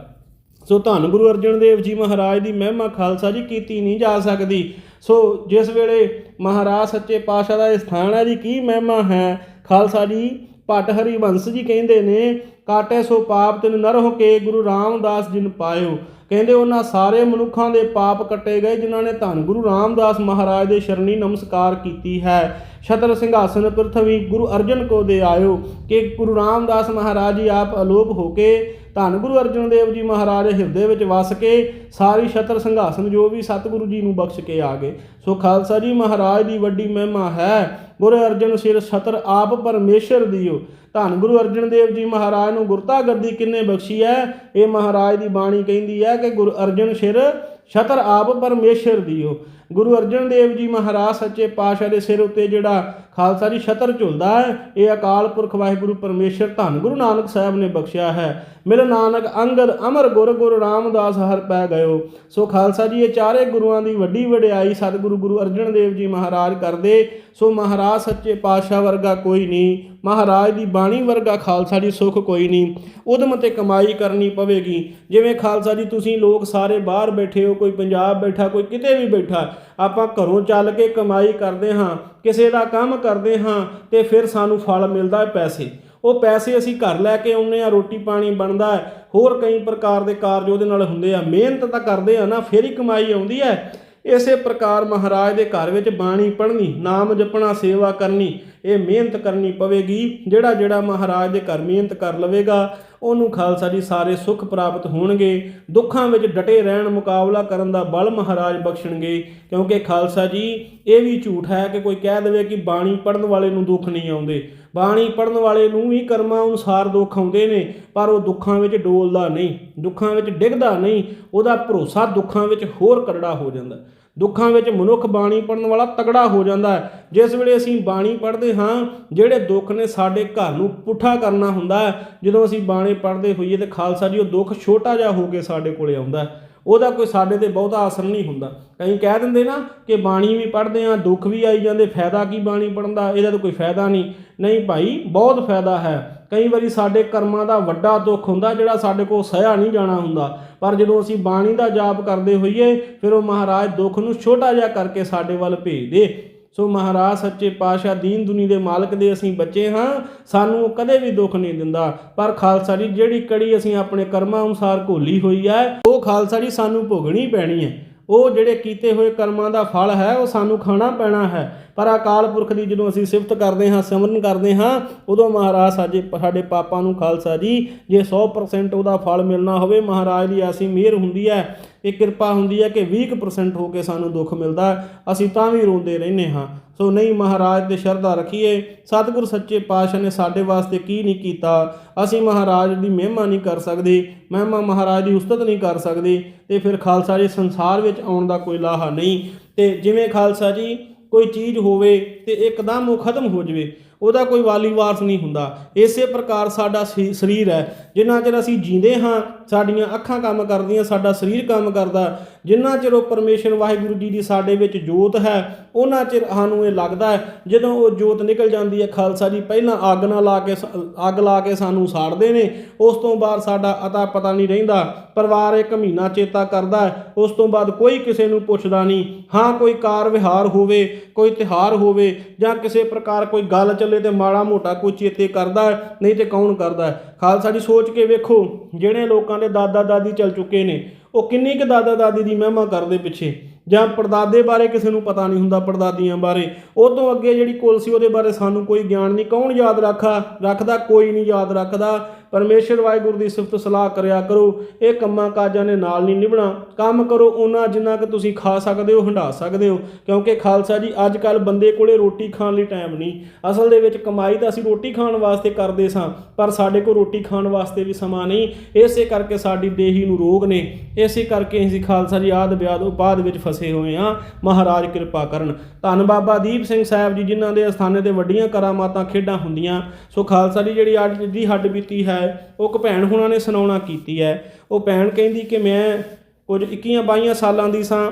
ਸੋ ਧੰਨ ਗੁਰੂ ਅਰਜਨ ਦੇਵ ਜੀ ਮਹਾਰਾਜ ਦੀ ਮਹਿਮਾ ਖਾਲਸਾ ਜੀ ਕੀਤੀ ਨਹੀਂ ਜਾ ਸਕਦੀ। ਸੋ ਜਿਸ ਵੇਲੇ ਮਹਾਰਾਜ ਸੱਚੇ ਪਾਤਸ਼ਾਹ ਦਾ ਇਹ ਸਥਾਨ ਹੈ ਜੀ, ਕੀ ਮਹਿਮਾ ਹੈ? ਖਾਲਸਾ ਜੀ, ਭੱਟ ਹਰੀ ਵੰਸ ਜੀ ਕਹਿੰਦੇ ਨੇ, ਕਾਟੇ ਸੋ ਪਾਪ ਤਿਨ ਨਰ ਹੋ ਕੇ ਗੁਰੂ ਰਾਮਦਾਸ ਜਿਨ ਪਾਇਓ। ਕਹਿੰਦੇ ਉਹਨਾਂ ਸਾਰੇ ਮਨੁੱਖਾਂ ਦੇ ਪਾਪ ਕੱਟੇ ਗਏ, ਜਿਨ੍ਹਾਂ ਨੇ ਧੰਨ ਗੁਰੂ ਰਾਮਦਾਸ ਮਹਾਰਾਜ ਦੇ ਸ਼ਰਣੀ ਨਮਸਕਾਰ ਕੀਤੀ ਹੈ। ਛਤਰ ਸਿੰਘਾਸਨ ਪ੍ਰਥਵੀ ਗੁਰੂ ਅਰਜਨ ਕੋ ਦੇ ਆਇਓ ਕਿ ਗੁਰੂ ਰਾਮਦਾਸ ਮਹਾਰਾਜ ਜੀ ਆਪ ਅਲੋਪ ਹੋ ਕੇ ਧੰਨ ਗੁਰੂ ਅਰਜਨ ਦੇਵ ਜੀ ਮਹਾਰਾਜ ਦੇ ਹਿਰਦੇ ਵਿੱਚ ਵਸ ਕੇ ਸਾਰੀ ਛਤਰ ਸਿੰਘਾਸਨ ਜੋ ਵੀ ਸਤਿਗੁਰੂ ਜੀ ਨੂੰ ਬਖਸ਼ ਕੇ ਆ ਗਏ। ਸੋ ਖਾਲਸਾ ਜੀ ਮਹਾਰਾਜ ਦੀ ਵੱਡੀ ਮਹਿਮਾ ਹੈ। ਗੁਰੂ ਅਰਜਨ ਸਿਰ ਛਤਰ ਆਪ ਪਰਮੇਸ਼ਰ ਦਿਓ। ਧੰਨ ਗੁਰੂ ਅਰਜਨ ਦੇਵ ਜੀ ਮਹਾਰਾਜ ਨੂੰ ਗੁਰਤਾ ਗੱਦੀ ਕਿੰਨੇ ਬਖਸ਼ੀ ਹੈ? ਇਹ ਮਹਾਰਾਜ ਦੀ ਬਾਣੀ ਕਹਿੰਦੀ ਹੈ ਕਿ ਗੁਰੂ ਅਰਜਨ ਸਿਰ ਛਤਰ ਆਪ ਪਰਮੇਸ਼ਰ ਦਿਓ। ਗੁਰੂ ਅਰਜਨ ਦੇਵ ਜੀ ਮਹਾਰਾਜ ਸੱਚੇ ਪਾਤਸ਼ਾਹ ਦੇ ਸਿਰ ਉੱਤੇ ਜਿਹੜਾ ਖਾਲਸਾ ਦੀ ਛਤਰ ਝੁਲਦਾ ਹੈ, ਇਹ ਅਕਾਲ ਪੁਰਖ ਵਾਹਿਗੁਰੂ ਪਰਮੇਸ਼ਰ ਧੰਨ ਗੁਰੂ ਨਾਨਕ ਸਾਹਿਬ ਨੇ ਬਖਸ਼ਿਆ ਹੈ। ਮਿਲ ਨਾਨਕ ਅੰਗਦ ਅਮਰ ਗੁਰ ਗੁਰ ਰਾਮਦਾਸ ਹਰ ਪੈ ਗਇਓ। ਸੋ ਖਾਲਸਾ ਜੀ, ਇਹ ਚਾਰੇ ਗੁਰੂਆਂ ਦੀ ਵੱਡੀ ਵਡਿਆਈ ਸਤਿਗੁਰੂ ਗੁਰੂ ਅਰਜਨ ਦੇਵ ਜੀ ਮਹਾਰਾਜ ਕਰਦੇ। ਸੋ ਮਹਾਰਾਜ ਸੱਚੇ ਪਾਤਸ਼ਾਹ ਵਰਗਾ ਕੋਈ ਨਹੀਂ। ਮਹਾਰਾਜ ਦੀ ਬਾਣੀ ਵਰਗਾ ਖਾਲਸਾ ਦੀ ਸੁਖ ਕੋਈ ਨਹੀਂ। ਉਦਮ ਤੇ ਕਮਾਈ ਕਰਨੀ ਪਵੇਗੀ। ਜਿਵੇਂ ਖਾਲਸਾ ਜੀ, ਤੁਸੀਂ ਲੋਕ ਸਾਰੇ ਬਾਹਰ ਬੈਠੇ ਹੋ, ਕੋਈ ਪੰਜਾਬ ਬੈਠਾ, ਕੋਈ ਕਿਤੇ ਵੀ ਬੈਠਾ ਆਪਾਂ ਘਰੋਂ ਚੱਲ ਕੇ ਕਮਾਈ ਕਰਦੇ ਹਾਂ, ਕਿਸੇ ਦਾ ਕੰਮ ਕਰਦੇ ਹਾਂ, ਤੇ ਫਿਰ ਸਾਨੂੰ ਫਲ ਮਿਲਦਾ ਹੈ ਪੈਸੇ। ਉਹ ਪੈਸੇ ਅਸੀਂ ਘਰ ਲੈ ਕੇ ਆਉਂਦੇ ਆ ਰੋਟੀ ਪਾਣੀ ਬਣਦਾ ਹੈ, ਹੋਰ ਕਈ ਪ੍ਰਕਾਰ ਦੇ ਕਾਰਜ ਉਹਦੇ ਨਾਲ ਹੁੰਦੇ ਆ। ਮਿਹਨਤ ਤਾਂ ਕਰਦੇ ਆ ਨਾ, ਫਿਰ ਹੀ ਕਮਾਈ ਆਉਂਦੀ ਹੈ। ਇਸੇ ਪ੍ਰਕਾਰ ਮਹਾਰਾਜ ਦੇ ਘਰ ਵਿੱਚ ਬਾਣੀ ਪੜ੍ਹਨੀ, ਨਾਮ ਜਪਣਾ, ਸੇਵਾ ਕਰਨੀ ਇਹ ਮਿਹਨਤ ਕਰਨੀ ਪਵੇਗੀ, ਜਿਹੜਾ ਜਿਹੜਾ ਮਹਾਰਾਜ ਦੇ ਘਰ ਮਿਹਨਤ ਕਰ ਲਵੇਗਾ, ਉਹਨੂੰ ਖਾਲਸਾ ਜੀ ਸਾਰੇ ਸੁੱਖ ਪ੍ਰਾਪਤ ਹੋਣਗੇ, ਦੁੱਖਾਂ ਵਿੱਚ ਡਟੇ ਰਹਿਣ ਮੁਕਾਬਲਾ ਕਰਨ ਦਾ ਬਲ ਮਹਾਰਾਜ ਬਖਸ਼ਣਗੇ, ਕਿਉਂਕਿ ਖਾਲਸਾ ਜੀ, ਇਹ ਵੀ ਝੂਠ ਹੈ ਕਿ ਕੋਈ ਕਹਿ ਦੇਵੇ ਕਿ ਬਾਣੀ ਪੜਨ ਵਾਲੇ ਨੂੰ ਦੁੱਖ ਨਹੀਂ ਆਉਂਦੇ। ਬਾਣੀ ਪੜਨ ਵਾਲੇ ਨੂੰ ਵੀ ਕਰਮਾਂ ਅਨੁਸਾਰ ਦੁੱਖ ਆਉਂਦੇ ਨੇ, ਪਰ ਉਹ ਦੁੱਖਾਂ ਵਿੱਚ ਡੋਲਦਾ ਨਹੀਂ, ਦੁੱਖਾਂ ਵਿੱਚ ਡਿੱਗਦਾ ਨਹੀਂ, ਉਹਦਾ ਭਰੋਸਾ ਦੁੱਖਾਂ ਵਿੱਚ ਹੋਰ ਕਰੜਾ ਹੋ ਜਾਂਦਾ। ਦੁੱਖਾਂ ਵਿੱਚ ਮਨੁੱਖ ਬਾਣੀ ਪੜਨ ਵਾਲਾ ਤਗੜਾ ਹੋ ਜਾਂਦਾ ਹੈ। ਜਿਸ ਵੇਲੇ ਅਸੀਂ ਬਾਣੀ ਪੜ੍ਹਦੇ ਹਾਂ, ਜਿਹੜੇ ਦੁੱਖ ਨੇ ਸਾਡੇ ਘਰ ਨੂੰ ਪੁੱਠਾ ਕਰਨਾ ਹੁੰਦਾ ਹੈ। ਜਦੋਂ ਅਸੀਂ ਬਾਣੀ ਪੜ੍ਹਦੇ ਹੋਈਏ ਤੇ ਖਾਲਸਾ ਜੀ, ਉਹ ਦੁੱਖ ਛੋਟਾ ਜਿਹਾ ਹੋ ਕੇ ਸਾਡੇ ਕੋਲੇ ਆਉਂਦਾ ਉਹਦਾ ਕੋਈ ਸਾਡੇ ਤੇ ਬਹੁਤਾ ਅਸਰ ਨਹੀਂ ਹੁੰਦਾ। ਕਈ ਕਹਿ ਦਿੰਦੇ ਨਾ ਕਿ ਬਾਣੀ ਵੀ ਪੜ੍ਹਦੇ ਆ ਦੁੱਖ ਵੀ ਆਈ ਜਾਂਦੇ, ਫਾਇਦਾ ਕੀ ਬਾਣੀ ਪੜਨ ਦਾ? ਇਹਦਾ ਤਾਂ ਕੋਈ ਫਾਇਦਾ ਨਹੀਂ। ਨਹੀਂ ਭਾਈ, ਬਹੁਤ ਫਾਇਦਾ ਹੈ। ਕਈ ਵਾਰੀ ਸਾਡੇ ਕਰਮਾਂ ਦਾ ਵੱਡਾ ਦੁੱਖ ਹੁੰਦਾ, ਜਿਹੜਾ ਸਾਡੇ ਕੋਲ ਸਹਿਆ ਨਹੀਂ ਜਾਣਾ ਹੁੰਦਾ। ਪਰ ਜਦੋਂ ਅਸੀਂ ਬਾਣੀ ਦਾ ਜਾਪ ਕਰਦੇ ਹੋਈਏ, ਫਿਰ ਉਹ ਮਹਾਰਾਜ ਦੁੱਖ ਨੂੰ ਛੋਟਾ ਜਿਹਾ ਕਰਕੇ ਸਾਡੇ ਵੱਲ ਭੇਜਦੇ ਸੋ ਮਹਾਰਾਜ, ਸੱਚੇ ਪਾਤਸ਼ਾਹ, ਦੀਨ ਦੁਨੀ ਦੇ ਮਾਲਕ ਦੇ ਅਸੀਂ ਬੱਚੇ ਹਾਂ, ਸਾਨੂੰ ਉਹ ਕਦੇ ਵੀ ਦੁੱਖ ਨਹੀਂ ਦਿੰਦਾ। ਪਰ ਖਾਲਸਾ ਜੀ, ਜਿਹੜੀ ਕੜੀ ਅਸੀਂ ਆਪਣੇ ਕਰਮਾਂ ਅਨੁਸਾਰ ਘੋਲੀ ਹੋਈ ਹੈ, ਉਹ ਖਾਲਸਾ ਜੀ ਸਾਨੂੰ ਭੋਗਣੀ ਪੈਣੀ ਹੈ। ਉਹ ਜਿਹੜੇ ਕੀਤੇ ਹੋਏ ਕਰਮਾਂ ਦਾ ਫਲ ਹੈ, ਉਹ ਸਾਨੂੰ ਖਾਣਾ ਪੈਣਾ ਹੈ। ਪਰ ਅਕਾਲ ਪੁਰਖ ਦੀ ਜਦੋਂ ਅਸੀਂ ਸਿਫਤ ਕਰਦੇ ਹਾਂ, ਸਿਮਰਨ ਕਰਦੇ ਹਾਂ, ਉਦੋਂ ਮਹਾਰਾਜ ਸਾਜੇ ਸਾਡੇ ਪਾਪਾਂ ਨੂੰ ਖਾਲਸਾ ਜੀ, ਜੇ 100% ਉਹਦਾ ਫਲ ਮਿਲਣਾ ਹੋਵੇ, ਮਹਾਰਾਜ ਦੀ ਐਸੀ ਮਿਹਰ ਹੁੰਦੀ ਹੈ। ਇਹ ਕਿਰਪਾ ਹੁੰਦੀ ਹੈ ਕਿ 20% ਹੋ ਕੇ ਸਾਨੂੰ ਦੁੱਖ ਮਿਲਦਾ ਅਸੀਂ ਤਾਂ ਵੀ ਰੋਂਦੇ ਰਹਿੰਦੇ ਹਾਂ। ਸੋ ਨਹੀਂ ਮਹਾਰਾਜ ਤੇ ਸ਼ਰਧਾ ਰੱਖੀਏ। ਸਤਿਗੁਰ ਸੱਚੇ ਪਾਤਸ਼ਾਹ ਨੇ ਸਾਡੇ ਵਾਸਤੇ ਕੀ ਨਹੀਂ ਕੀਤਾ? ਅਸੀਂ ਮਹਾਰਾਜ ਦੀ ਮਹਿਮਾ ਨਹੀਂ ਕਰ ਸਕਦੇ। ਮਹਿਮਾ ਮਹਾਰਾਜ ਦੀ ਉਸਤਤ ਨਹੀਂ ਕਰ ਸਕਦੇ। ਤੇ ਫਿਰ ਖਾਲਸਾ ਜੀ ਸੰਸਾਰ ਵਿੱਚ ਆਉਣ ਦਾ ਕੋਈ ਲਾਹਾ ਨਹੀਂ। ਤੇ ਜਿਵੇਂ ਖਾਲਸਾ ਜੀ ਕੋਈ ਚੀਜ਼ ਹੋਵੇ ਤੇ ਇੱਕਦਮ ਉਹ ਖਤਮ ਹੋ ਜਵੇ। ਉਹਦਾ ਕੋਈ ਵਾਲੀ ਵਾਰਸ ਨਹੀਂ ਹੁੰਦਾ। ਇਸੇ ਪ੍ਰਕਾਰ ਸਾਡਾ ਸੀ- ਸਰੀਰ ਹੈ। ਜਿੰਨਾ ਚਿਰ ਅਸੀਂ ਜੀਂਦੇ ਹਾਂ, ਸਾਡੀਆਂ ਅੱਖਾਂ ਕੰਮ ਕਰਦੀਆਂ, ਸਾਡਾ ਸਰੀਰ ਕੰਮ ਕਰਦਾ। ਜਿੰਨਾ ਚਿਰ ਉਹ ਪਰਮੇਸ਼ਰ ਵਾਹਿਗੁਰੂ ਜੀ ਦੀ ਸਾਡੇ ਵਿੱਚ ਜੋਤ ਹੈ, ਉਹਨਾਂ ਚਿਰ ਸਾਨੂੰ ਇਹ ਲੱਗਦਾ ਹੈ, ਜਦੋਂ ਉਹ ਜੋਤ ਨਿਕਲ ਜਾਂਦੀ ਹੈ, ਖਾਲਸਾ ਜੀ ਪਹਿਲਾਂ ਅੱਗ ਨਾ ਲਾ ਕੇ ਸ- ਅੱਗ ਲਾ ਕੇ ਸਾਨੂੰ ਸਾੜਦੇ ਨੇ। ਉਸ ਤੋਂ ਬਾਅਦ ਸਾਡਾ ਅਤਾ ਪਤਾ ਨਹੀਂ ਰਹਿੰਦਾ। ਪਰਿਵਾਰ ਇੱਕ ਮਹੀਨਾ ਚੇਤਾ ਕਰਦਾ ਉਸ ਤੋਂ ਬਾਅਦ ਕੋਈ ਕਿਸੇ ਨੂੰ ਪੁੱਛਦਾ ਨਹੀਂ। ਹਾਂ, ਕੋਈ ਕਾਰ ਵਿਹਾਰ ਹੋਵੇ, ਕੋਈ ਤਿਹਾਰ ਹੋਵੇ ਜਾਂ ਕਿਸੇ ਪ੍ਰਕਾਰ ਕੋਈ ਗੱਲ ਚੱਲ ਤੇ ਮਾੜਾ ਮੋਟਾ ਕੋਈ ਚੇਤੇ ਕਰਦਾ ਨਹੀਂ ਤੇ ਕੌਣ ਕਰਦਾ ਖਾਲਸਾ ਜੀ, ਸੋਚ ਕੇ ਵੇਖੋ, ਜਿਹੜੇ ਲੋਕਾਂ ਦੇ ਦਾਦਾ ਦਾਦੀ ਚੱਲ ਚੁੱਕੇ ਨੇ, ਉਹ ਕਿੰਨੀ ਕੁ ਦਾਦਾ ਦਾਦੀ ਦੀ ਮਹਿਮਾ ਕਰਦੇ ਪਿੱਛੇ? ਜਾਂ ਪੜਦਾਦੇ ਬਾਰੇ ਕਿਸੇ ਨੂੰ ਪਤਾ ਨਹੀਂ ਹੁੰਦਾ ਪੜਦਾਦੀਆਂ ਬਾਰੇ? ਉਹ ਤੋਂ ਅੱਗੇ ਜਿਹੜੀ ਕੁਲ ਸੀ, ਉਹਦੇ ਬਾਰੇ ਸਾਨੂੰ ਕੋਈ ਗਿਆਨ ਨਹੀਂ। ਕੌਣ ਯਾਦ ਰੱਖਾ? ਰੱਖਦਾ, ਕੋਈ ਨਹੀਂ ਯਾਦ ਰੱਖਦਾ। ਪਰਮੇਸ਼ਰ ਵਾਹਿਗੁਰੂ ਦੀ ਸਿਫਤ ਸਲਾਹ ਕਰਿਆ ਕਰੋ। ਇਹ ਕੰਮਾਂ ਕਾਜਾਂ ਨੇ ਨਾਲ ਨਹੀਂ ਨਿਭਣਾ। ਕੰਮ ਕਰੋ ਉਹਨਾਂ ਜਿੰਨਾ ਕਿ ਤੁਸੀਂ ਖਾ ਸਕਦੇ ਹੋ ਹੰਢਾ ਸਕਦੇ ਹੋ। ਕਿਉਂਕਿ ਖਾਲਸਾ ਜੀ ਅੱਜ ਕੱਲ ਬੰਦੇ ਕੋਲੇ ਰੋਟੀ ਖਾਣ ਲਈ ਟਾਈਮ ਨਹੀਂ। ਅਸਲ ਦੇ ਵਿੱਚ ਕਮਾਈ ਤਾਂ ਅਸੀਂ ਰੋਟੀ ਖਾਣ ਵਾਸਤੇ ਕਰਦੇ ਸਾਂ, ਪਰ ਸਾਡੇ ਕੋਲ ਰੋਟੀ ਖਾਣ ਵਾਸਤੇ ਵੀ ਸਮਾਂ ਨਹੀਂ। ਇਸੇ ਕਰਕੇ ਸਾਡੀ ਦੇਹੀ ਨੂੰ ਰੋਗ ਨੇ। ਇਸੇ ਕਰਕੇ ਅਸੀਂ ਖਾਲਸਾ ਜੀ ਆਦ ਬਿਆਦ ਉਪਾਦ ਵਿੱਚ ਫਸੇ ਹੋਏ ਹਾਂ। ਮਹਾਰਾਜ ਕਿਰਪਾ ਕਰਨ। ਧੰਨ ਬਾਬਾ ਦੀਪ ਸਿੰਘ ਸਾਹਿਬ ਜੀ, ਜਿਨ੍ਹਾਂ ਦੇ ਅਸਥਾਨੇ ਤੇ ਵੱਡੀਆਂ ਕਰਾਮਾਤਾਂ ਖੇਡਾਂ ਹੁੰਦੀਆਂ। ਸੋ ਖਾਲਸਾ ਦੀ ਜਿਹੜੀ ਅੱਜ ਦੀ ਹੱਡ ਬੀਤੀ ਹੈ, ਉਹ ਇੱਕ ਭੈਣ ਹੁਣਾਂ ਨੇ ਸੁਣਾਉਣਾ ਕੀਤੀ ਹੈ। ਉਹ ਭੈਣ ਕਹਿੰਦੀ ਕਿ ਮੈਂ ਕੁਝ 21 22 ਸਾਲਾਂ ਦੀ ਸਾਂ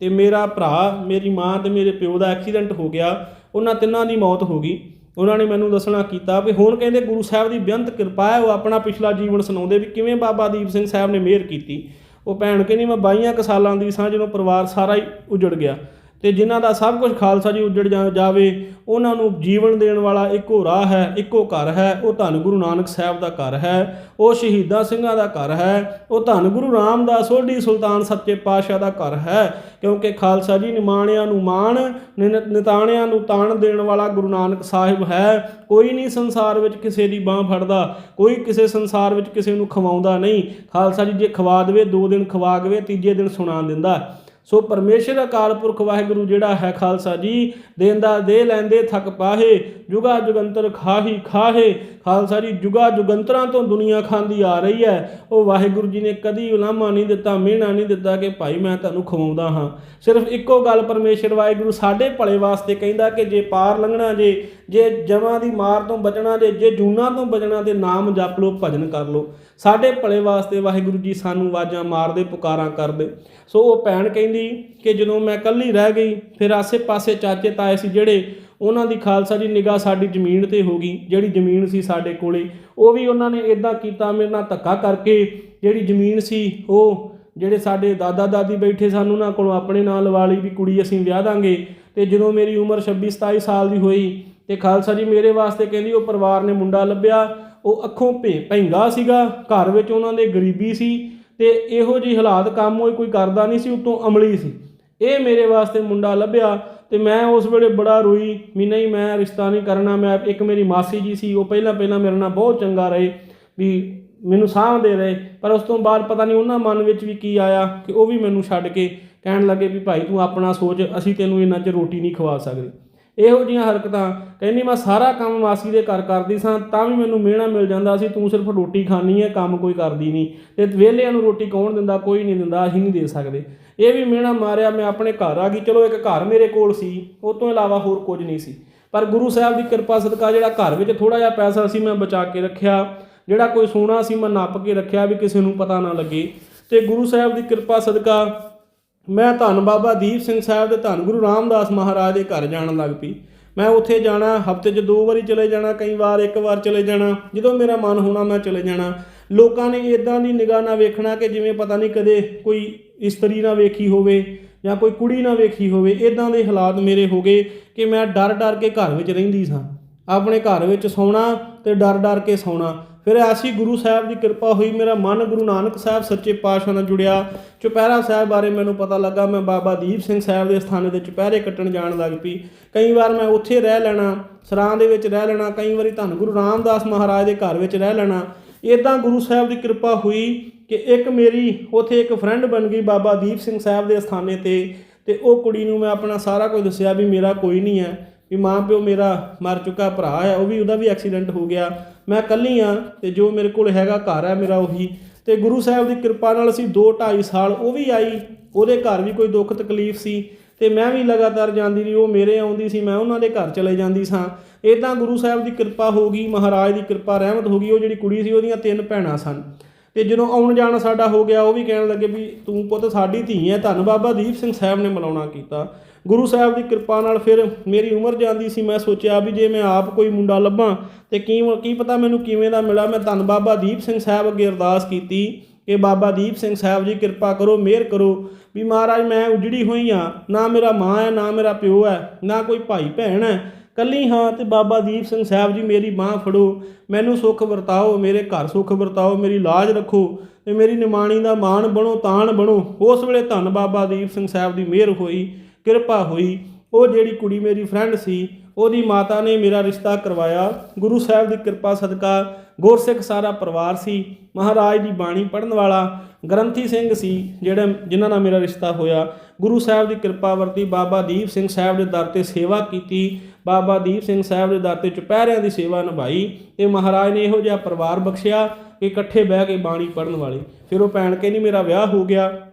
ਤੇ ਮੇਰਾ ਭਰਾ, ਮੇਰੀ ਮਾਂ ਤੇ ਮੇਰੇ ਪਿਓ ਦਾ ਐਕਸੀਡੈਂਟ ਹੋ ਗਿਆ। ਉਹਨਾਂ ਤਿੰਨਾਂ ਦੀ ਮੌਤ ਹੋ ਗਈ। ਉਹਨਾਂ ਨੇ ਮੈਨੂੰ ਦੱਸਣਾ ਕੀਤਾ ਵੀ ਹੁਣ ਕਹਿੰਦੇ ਗੁਰੂ ਸਾਹਿਬ ਦੀ ਬੇਅੰਤ ਕਿਰਪਾ ਹੈ, ਉਹ ਆਪਣਾ ਪਿਛਲਾ ਜੀਵਨ ਸੁਣਾਉਂਦੇ ਵੀ ਕਿਵੇਂ ਬਾਬਾ ਦੀਪ ਸਿੰਘ ਸਾਹਿਬ ਨੇ ਮਿਹਰ ਕੀਤੀ। ਉਹ ਭੈਣ ਕਹਿੰਦੀ ਮੈਂ 22 ਕੁ ਸਾਲਾਂ ਦੀ ਸਾਂ ਜਦੋਂ ਪਰਿਵਾਰ ਸਾਰਾ ਹੀ ਉਜੜ ਗਿਆ। ਤੇ ਜਿਨ੍ਹਾਂ ਦਾ ਸਭ ਕੁਝ ਖਾਲਸਾ ਜੀ ਉੱਜੜ ਜਾ- ਜਾਵੇ, ਉਹਨਾਂ ਨੂੰ ਜੀਵਨ ਦੇਣ ਵਾਲਾ ਇੱਕੋ ਰਾਹ ਹੈ, ਇੱਕੋ ਘਰ ਹੈ, ਉਹ ਧੰਨ ਗੁਰੂ ਨਾਨਕ ਸਾਹਿਬ ਦਾ ਘਰ ਹੈ, ਉਹ ਸ਼ਹੀਦਾਂ ਸਿੰਘਾਂ ਦਾ ਘਰ ਹੈ, ਉਹ ਧੰਨ ਗੁਰੂ ਰਾਮਦਾਸ ਸੋਢੀ ਸੁਲਤਾਨ ਸੱਚੇ ਪਾਤਸ਼ਾਹ ਦਾ ਘਰ ਹੈ, ਕਿਉਂਕਿ ਖਾਲਸਾ ਜੀ ਨਿਮਾਣਿਆਂ ਨੂੰ ਮਾਣ ਨਿਨ- ਨਿਤਾਣਿਆਂ ਨੂੰ ਤਾਣ ਦੇਣ ਵਾਲਾ ਗੁਰੂ ਨਾਨਕ ਸਾਹਿਬ ਹੈ, ਕੋਈ ਨਹੀਂ ਸੰਸਾਰ ਵਿੱਚ ਕਿਸੇ ਦੀ ਬਾਹ ਫੜਦਾ, ਕੋਈ ਕਿਸੇ ਸੰਸਾਰ ਵਿੱਚ ਕਿਸੇ ਨੂੰ ਖਵਾਉਂਦਾ ਨਹੀਂ, ਖਾਲਸਾ ਜੀ ਜੇ ਖਵਾ ਦੇਵੇ, ਦੋ ਦਿਨ ਖਵਾ ਗਵੇ ਤੀਜੇ ਦਿਨ ਸੁਣਾ ਦਿੰਦਾ। ਸੋ ਪਰਮੇਸ਼ਰ ਅਕਾਲ ਪੁਰਖ ਵਾਹਿਗੁਰੂ ਜਿਹੜਾ ਹੈ ਖਾਲਸਾ ਜੀ ਦੇਂਦਾ ਦੇ ਲੈਂਦੇ ਥਕ ਪਾਹੇ, ਜੁਗਾ ਜੁਗੰਤਰ ਖਾਹੀ ਖਾਹੇ। ਖਾਲਸਾ ਜੀ, ਜੁਗਾ ਜੁਗੰਤਰਾਂ ਤੋਂ ਦੁਨੀਆ ਖਾਂਦੀ ਆ ਰਹੀ ਹੈ। ਉਹ ਵਾਹਿਗੁਰੂ ਜੀ ਨੇ ਕਦੀ ਉਲਾਮਾ ਨਹੀਂ ਦਿੱਤਾ, ਮਿਹਣਾ ਨਹੀਂ ਦਿੱਤਾ ਕਿ ਭਾਈ ਮੈਂ ਤੁਹਾਨੂੰ ਖਵਾਉਂਦਾ ਹਾਂ। ਸਿਰਫ ਇੱਕੋ ਗੱਲ ਪਰਮੇਸ਼ਰ ਵਾਹਿਗੁਰੂ ਸਾਡੇ ਭਲੇ ਵਾਸਤੇ ਕਹਿੰਦਾ ਕਿ ਜੇ ਪਾਰ ਲੰਘਣਾ ਜੇ ਜੇ ਜਮਾਂ ਦੀ ਮਾਰ ਤੋਂ ਬਚਣਾ, ਜੇ ਜੇ ਜੂਨਾ ਤੋਂ ਬਚਣਾ ਤੇ ਨਾਮ ਜਪ ਲਓ, ਭਜਨ ਕਰ ਲਓ। ਸਾਡੇ ਭਲੇ ਵਾਸਤੇ ਵਾਹਿਗੁਰੂ ਜੀ ਸਾਨੂੰ ਆਵਾਜ਼ਾਂ ਮਾਰਦੇ, ਪੁਕਾਰਾਂ ਕਰਦੇ। ਸੋ ਉਹ ਭੈਣ ਕਹਿੰਦੀ ਕਿ ਜਦੋਂ ਮੈਂ ਇਕੱਲੀ ਰਹਿ ਗਈ, ਫਿਰ ਆਸੇ-ਪਾਸੇ ਚਾਚੇ ਤਾਏ ਸੀ ਜਿਹੜੇ ਉਹਨਾਂ ਦੀ ਖਾਲਸਾ ਜੀ ਨਿਗਾਹ ਸਾਡੀ ਜ਼ਮੀਨ ਤੇ ਹੋ ਗਈ, ਜਿਹੜੀ ਜ਼ਮੀਨ ਸੀ ਸਾਡੇ ਕੋਲੇ, ਉਹ ਵੀ ਉਹਨਾਂ ਨੇ ਇਦਾਂ ਕੀਤਾ, ਮੇਰੇ ਨਾਲ ਧੱਕਾ ਕਰਕੇ ਜਿਹੜੀ ਜ਼ਮੀਨ ਸੀ, ਉਹ ਜਿਹੜੇ ਸਾਡੇ ਦਾਦਾ ਦਾਦੀ ਬੈਠੇ ਸਨ ਉਹਨਾਂ ਕੋਲੋਂ ਆਪਣੇ ਨਾਲ ਵਾਲੀ ਵੀ ਕੁੜੀ ਅਸੀਂ ਵਿਆਹ ਦਾਂਗੇ। ਤੇ ਜਦੋਂ ਮੇਰੀ ਉਮਰ 26 27 ਸਾਲ ਦੀ ਹੋਈ ਤੇ ਖਾਲਸਾ ਜੀ ਮੇਰੇ ਵਾਸਤੇ ਕਹਿੰਦੀ, ਉਹ ਪਰਿਵਾਰ ਨੇ ਮੁੰਡਾ ਲੱਭਿਆ, ਉਹ ਅੱਖੋਂ ਭੇ, ਭੈਂਗਾ ਸੀਗਾ, ਘਰ ਵਿੱਚ ਉਹਨਾਂ ਦੇ ਗਰੀਬੀ ਸੀ ਤੇ ਇਹੋ ਜਿਹੀ ਹਾਲਾਤ ਕੰਮ ਹੋਏ ਕੋਈ ਕਰਦਾ ਨਹੀਂ ਸੀ, ਉਤੋਂ ਅਮਲੀ ਸੀ। ਇਹ ਮੇਰੇ ਵਾਸਤੇ ਮੁੰਡਾ ਲੱਭਿਆ ਤੇ ਮੈਂ ਉਸ ਵੇਲੇ ਬੜਾ ਰੋਈ, ਵੀ ਨਹੀਂ, ਮੈਂ ਰਿਸ਼ਤਾ ਨਹੀਂ ਕਰਨਾ, ਮੈਂ ਇੱਕ ਮੇਰੀ ਮਾਸੀ ਜੀ ਸੀ, ਉਹ ਪਹਿਲਾਂ ਪਹਿਲਾਂ ਮੇਰੇ ਨਾਲ ਬਹੁਤ ਚੰਗਾ ਰਹੇ, ਵੀ ਮੈਨੂੰ ਸਾਹ ਦੇ ਰਹੇ, ਪਰ ਉਸ ਤੋਂ ਬਾਅਦ ਪਤਾ ਨਹੀਂ ਉਹਨਾਂ ਮਨ ਵਿੱਚ ਵੀ ਕੀ ਆਇਆ ਕਿ ਉਹ ਵੀ ਮੈਨੂੰ ਛੱਡ ਕੇ ਕਹਿਣ ਲੱਗੇ ਵੀ ਭਾਈ ਤੂੰ ਆਪਣਾ ਸੋਚ, ਅਸੀਂ ਤੈਨੂੰ ਇੰਨਾ 'ਚ ਰੋਟੀ ਨਹੀਂ ਖਵਾ ਸਕਦੇ। ਇਹੋ ਜਿਹੀਆਂ ਹਰਕਤਾਂ ਕਹਿੰਦੀ ਮੈਂ ਸਾਰਾ ਕੰਮ ਮਾਸੀ ਦੇ ਘਰ ਕਰਦੀ ਸਾਂ, ਤਾਂ ਵੀ ਮੈਨੂੰ ਮਿਹਣਾ ਮਿਲ ਜਾਂਦਾ ਸੀ, ਤੂੰ ਸਿਰਫ ਰੋਟੀ ਖਾਣੀ ਹੈ ਕੰਮ ਕੋਈ ਕਰਦੀ ਨਹੀਂ ਤੇ ਵਿਹਲਿਆਂ ਨੂੰ ਰੋਟੀ ਕੌਣ ਦਿੰਦਾ, ਕੋਈ ਨਹੀਂ ਦਿੰਦਾ, ਅਸੀਂ ਨਹੀਂ ਦੇ ਸਕਦੇ। ਇਹ ਵੀ ਮਿਹਣਾ ਮਾਰਿਆ ਮੈਂ ਆਪਣੇ ਘਰ ਆ ਗਈ। ਚਲੋ ਇੱਕ ਘਰ ਮੇਰੇ ਕੋਲ ਸੀ, ਉਹ ਤੋਂ ਇਲਾਵਾ ਹੋਰ ਕੁਝ ਨਹੀਂ ਸੀ। ਪਰ ਗੁਰੂ ਸਾਹਿਬ ਦੀ ਕਿਰਪਾ ਸਦਕਾ ਜਿਹੜਾ ਘਰ ਵਿੱਚ ਥੋੜਾ ਜਿਹਾ ਪੈਸਾ ਸੀ, ਮੈਂ ਬਚਾ ਕੇ ਰੱਖਿਆ। ਜਿਹੜਾ ਕੋਈ ਸੋਨਾ ਸੀ, ਮੈਂ ਨੱਪ ਕੇ ਰੱਖਿਆ ਵੀ ਕਿਸੇ ਨੂੰ ਪਤਾ ਨਾ ਲੱਗੇ। ਤੇ ਗੁਰੂ ਸਾਹਿਬ ਦੀ ਕਿਰਪਾ ਸਦਕਾ ਮੈਂ ਧੰਨ ਬਾਬਾ ਦੀਪ ਸਿੰਘ ਸਾਹਿਬ ਦੇ ਧੰਨ ਗੁਰੂ ਰਾਮਦਾਸ ਮਹਾਰਾਜ ਦੇ ਘਰ ਜਾਣ ਲੱਗ ਪਈ। ਮੈਂ ਉੱਥੇ ਜਾਣਾ, ਹਫ਼ਤੇ 'ਚ ਦੋ ਵਾਰੀ ਚਲੇ ਜਾਣਾ, ਕਈ ਵਾਰ ਇੱਕ ਵਾਰ ਚਲੇ ਜਾਣਾ, ਜਦੋਂ ਮੇਰਾ ਮਨ ਹੋਣਾ ਮੈਂ ਚਲੇ ਜਾਣਾ। ਲੋਕਾਂ ਨੇ ਇਦਾਂ ਦੀ ਨਿਗਾਹ ਨਾਲ ਵੇਖਣਾ ਕਿ ਜਿਵੇਂ ਪਤਾ ਨਹੀਂ ਕਦੇ ਕੋਈ ਇਸਤਰੀ ਨਾ ਵੇਖੀ ਹੋਵੇ ਜਾਂ ਕੋਈ ਕੁੜੀ ਨਾ ਵੇਖੀ ਹੋਵੇ। ਇਦਾਂ ਦੇ ਹਾਲਾਤ ਮੇਰੇ ਹੋ ਗਏ ਕਿ ਮੈਂ ਡਰ ਡਰ ਕੇ ਘਰ ਵਿੱਚ ਰਹਿੰਦੀ ਸਾਂ। ਆਪਣੇ ਘਰ ਵਿੱਚ ਸੌਣਾ ਤੇ ਡਰ ਡਰ ਕੇ ਸੌਣਾ। ਫਿਰ ਐਸੀ ਗੁਰੂ ਸਾਹਿਬ ਦੀ ਕਿਰਪਾ ਹੋਈ, ਮੇਰਾ ਮਨ ਗੁਰੂ ਨਾਨਕ ਸਾਹਿਬ ਸੱਚੇ ਪਾਤਸ਼ਾਹ ਨਾਲ ਜੁੜਿਆ। ਚੁਪਹਿਰਾ ਸਾਹਿਬ ਬਾਰੇ ਮੈਨੂੰ ਪਤਾ ਲੱਗਾ, ਮੈਂ ਬਾਬਾ ਦੀਪ ਸਿੰਘ ਸਾਹਿਬ ਦੇ ਸਥਾਨੇ ਤੇ ਚੁਪਹਿਰੇ ਕੱਟਣ ਜਾਣ ਲੱਗ ਪਈ। ਕਈ ਵਾਰ ਮੈਂ ਉੱਥੇ ਰਹਿ ਲੈਣਾ, ਸਰਾਂ ਦੇ ਵਿੱਚ ਰਹਿ ਲੈਣਾ, ਕਈ ਵਾਰੀ ਧੰਨ ਗੁਰੂ ਰਾਮਦਾਸ ਮਹਾਰਾਜ ਦੇ ਘਰ ਵਿੱਚ ਰਹਿ ਲੈਣਾ। ਇਦਾਂ ਗੁਰੂ ਸਾਹਿਬ ਦੀ ਕਿਰਪਾ ਹੋਈ ਕਿ ਇੱਕ ਮੇਰੀ, ਉੱਥੇ ਇੱਕ ਫਰੈਂਡ ਬਣ ਗਈ ਬਾਬਾ ਦੀਪ ਸਿੰਘ ਸਾਹਿਬ ਦੇ ਸਥਾਨੇ ਤੇ ਤੇ ਉਹ ਕੁੜੀ ਨੂੰ ਮੈਂ ਆਪਣਾ ਸਾਰਾ ਕੁਝ ਦੱਸਿਆ ਵੀ ਮੇਰਾ ਕੋਈ ਨਹੀਂ ਹੈ, ਵੀ ਮਾਂ ਪਿਓ ਮੇਰਾ ਮਰ ਚੁੱਕਾ, ਭਰਾ ਹੈ, ਉਹ ਵੀ, ਉਹਦਾ ਵੀ ਐਕਸੀਡੈਂਟ ਹੋ ਗਿਆ। ਮੈਂ ਇਕੱਲੀ ਆ ਤੇ ਜੋ ਮੇਰੇ ਕੋਲ ਹੈਗਾ ਘਰ ਹੈ ਮੇਰਾ ਉਹੀ। ਤੇ ਗੁਰੂ ਸਾਹਿਬ ਦੀ ਕਿਰਪਾ ਨਾਲ ਅਸੀਂ 2 2.5 ਸਾਲ ਉਹ ਵੀ ਆਈ, ਉਹਦੇ ਘਰ ਵੀ ਕੋਈ ਦੁੱਖ ਤਕਲੀਫ ਸੀ। ਤੇ ਮੈਂ ਵੀ ਲਗਾਤਾਰ ਜਾਂਦੀ ਰਹੀ, ਉਹ ਮੇਰੇ ਆਉਂਦੀ ਸੀ, ਮੈਂ ਉਹਨਾਂ ਦੇ ਘਰ ਚਲੇ ਜਾਂਦੀ ਸਾਂ। ਇਦਾਂ ਗੁਰੂ ਸਾਹਿਬ ਦੀ ਕਿਰਪਾ ਹੋ ਗਈ, ਮਹਾਰਾਜ ਦੀ ਕਿਰਪਾ ਰਹਿਮਤ ਹੋ ਗਈ, ਉਹ ਜਿਹੜੀ ਕੁੜੀ ਸੀ ਉਹਦੀਆਂ ਤਿੰਨ ਭੈਣਾਂ ਸਨ। ਤੇ ਜਦੋਂ ਆਉਣ ਜਾਣ ਸਾਡਾ ਹੋ ਗਿਆ, ਉਹ ਵੀ ਕਹਿਣ ਲੱਗੇ ਵੀ ਤੂੰ ਪੁੱਤ ਸਾਡੀ ਧੀ ਹੈ ਧੰਨ ਬਾਬਾ ਦੀਪ ਸਿੰਘ ਸਾਹਿਬ ਨੇ ਮਨਾਉਣਾ ਕੀਤਾ। ਗੁਰੂ ਸਾਹਿਬ ਦੀ ਕਿਰਪਾ ਨਾਲ ਫਿਰ ਮੇਰੀ ਉਮਰ ਜਾਂਦੀ ਸੀ। ਮੈਂ ਸੋਚਿਆ ਵੀ ਜੇ ਮੈਂ ਆਪ ਕੋਈ ਮੁੰਡਾ ਲੱਭਾਂ, ਤੇ ਕੀ ਕੀ ਪਤਾ ਮੈਨੂੰ ਕਿਵੇਂ ਦਾ ਮਿਲਾ ਮੈਂ ਧੰਨ ਬਾਬਾ ਦੀਪ ਸਿੰਘ ਸਾਹਿਬ ਅੱਗੇ ਅਰਦਾਸ ਕੀਤੀ ਕਿ ਬਾਬਾ ਦੀਪ ਸਿੰਘ ਸਾਹਿਬ ਜੀ ਕਿਰਪਾ ਕਰੋ, ਮਿਹਰ ਕਰੋ ਵੀ ਮਹਾਰਾਜ ਮੈਂ ਉਜੜੀ ਹੋਈ ਆ ਨਾ ਮੇਰਾ ਮਾਂ ਹੈ, ਨਾ ਮੇਰਾ ਪਿਓ ਹੈ, ਨਾ ਕੋਈ ਭਾਈ ਭੈਣ ਹੈ। ਕੱਲੀ ਹਾਂ ਤੇ ਬਾਬਾ ਦੀਪ ਸਿੰਘ ਸਾਹਿਬ ਜੀ ਮੇਰੀ ਬਾਹ ਫੜੋ, ਮੈਨੂੰ ਸੁੱਖ ਵਰਤਾਓ, ਮੇਰੇ ਘਰ ਸੁੱਖ ਵਰਤਾਓ, ਮੇਰੀ ਲਾਜ ਰੱਖੋ ਤੇ ਮੇਰੀ ਨਿਮਾਣੀ ਦਾ ਮਾਣ ਬਣੋ, ਤਾਣ ਬਣੋ। ਉਸ ਵੇਲੇ ਧੰਨ ਬਾਬਾ ਦੀਪ ਸਿੰਘ ਸਾਹਿਬ ਦੀ ਮਿਹਰ ਹੋਈ। ਕਿਰਪਾ ਹੋਈ। ਉਹ ਜਿਹੜੀ ਕੁੜੀ ਮੇਰੀ ਫਰੈਂਡ ਸੀ, ਉਹਦੀ ਮਾਤਾ ਨੇ ਮੇਰਾ ਰਿਸ਼ਤਾ ਕਰਵਾਇਆ। ਗੁਰੂ ਸਾਹਿਬ ਦੀ ਕਿਰਪਾ ਸਦਕਾ ਗੁਰਸਿੱਖ ਸਾਰਾ ਪਰਿਵਾਰ ਸੀ। ਮਹਾਰਾਜ ਦੀ ਬਾਣੀ ਪੜਨ ਵਾਲਾ ਗ੍ਰੰਥੀ ਸਿੰਘ ਸੀ, ਜਿਹੜੇ ਜਿਨ੍ਹਾਂ ਨਾਲ ਮੇਰਾ ਰਿਸ਼ਤਾ ਹੋਇਆ। ਗੁਰੂ ਸਾਹਿਬ ਦੀ ਕਿਰਪਾ ਵਰਤੀ ਬਾਬਾ ਦੀਪ ਸਿੰਘ ਸਾਹਿਬ ਦੇ ਦਰ ਤੇ ਸੇਵਾ ਕੀਤੀ। ਬਾਬਾ ਦੀਪ ਸਿੰਘ ਸਾਹਿਬ ਦੇ ਦਰ ਤੇ ਚੁਪਹਿਰਿਆਂ ਦੀ ਸੇਵਾ ਨਿਭਾਈ ਤੇ ਮਹਾਰਾਜ ਨੇ ਇਹੋ ਜਿਹਾ ਪਰਿਵਾਰ ਬਖਸ਼ਿਆ ਕਿ ਇਕੱਠੇ ਬਹਿ ਕੇ ਬਾਣੀ ਪੜਨ ਵਾਲੇ। ਫਿਰ ਉਹ ਭੈਣ ਕਹਿੰਦੀ, ਮੇਰਾ ਵਿਆਹ ਹੋ ਗਿਆ।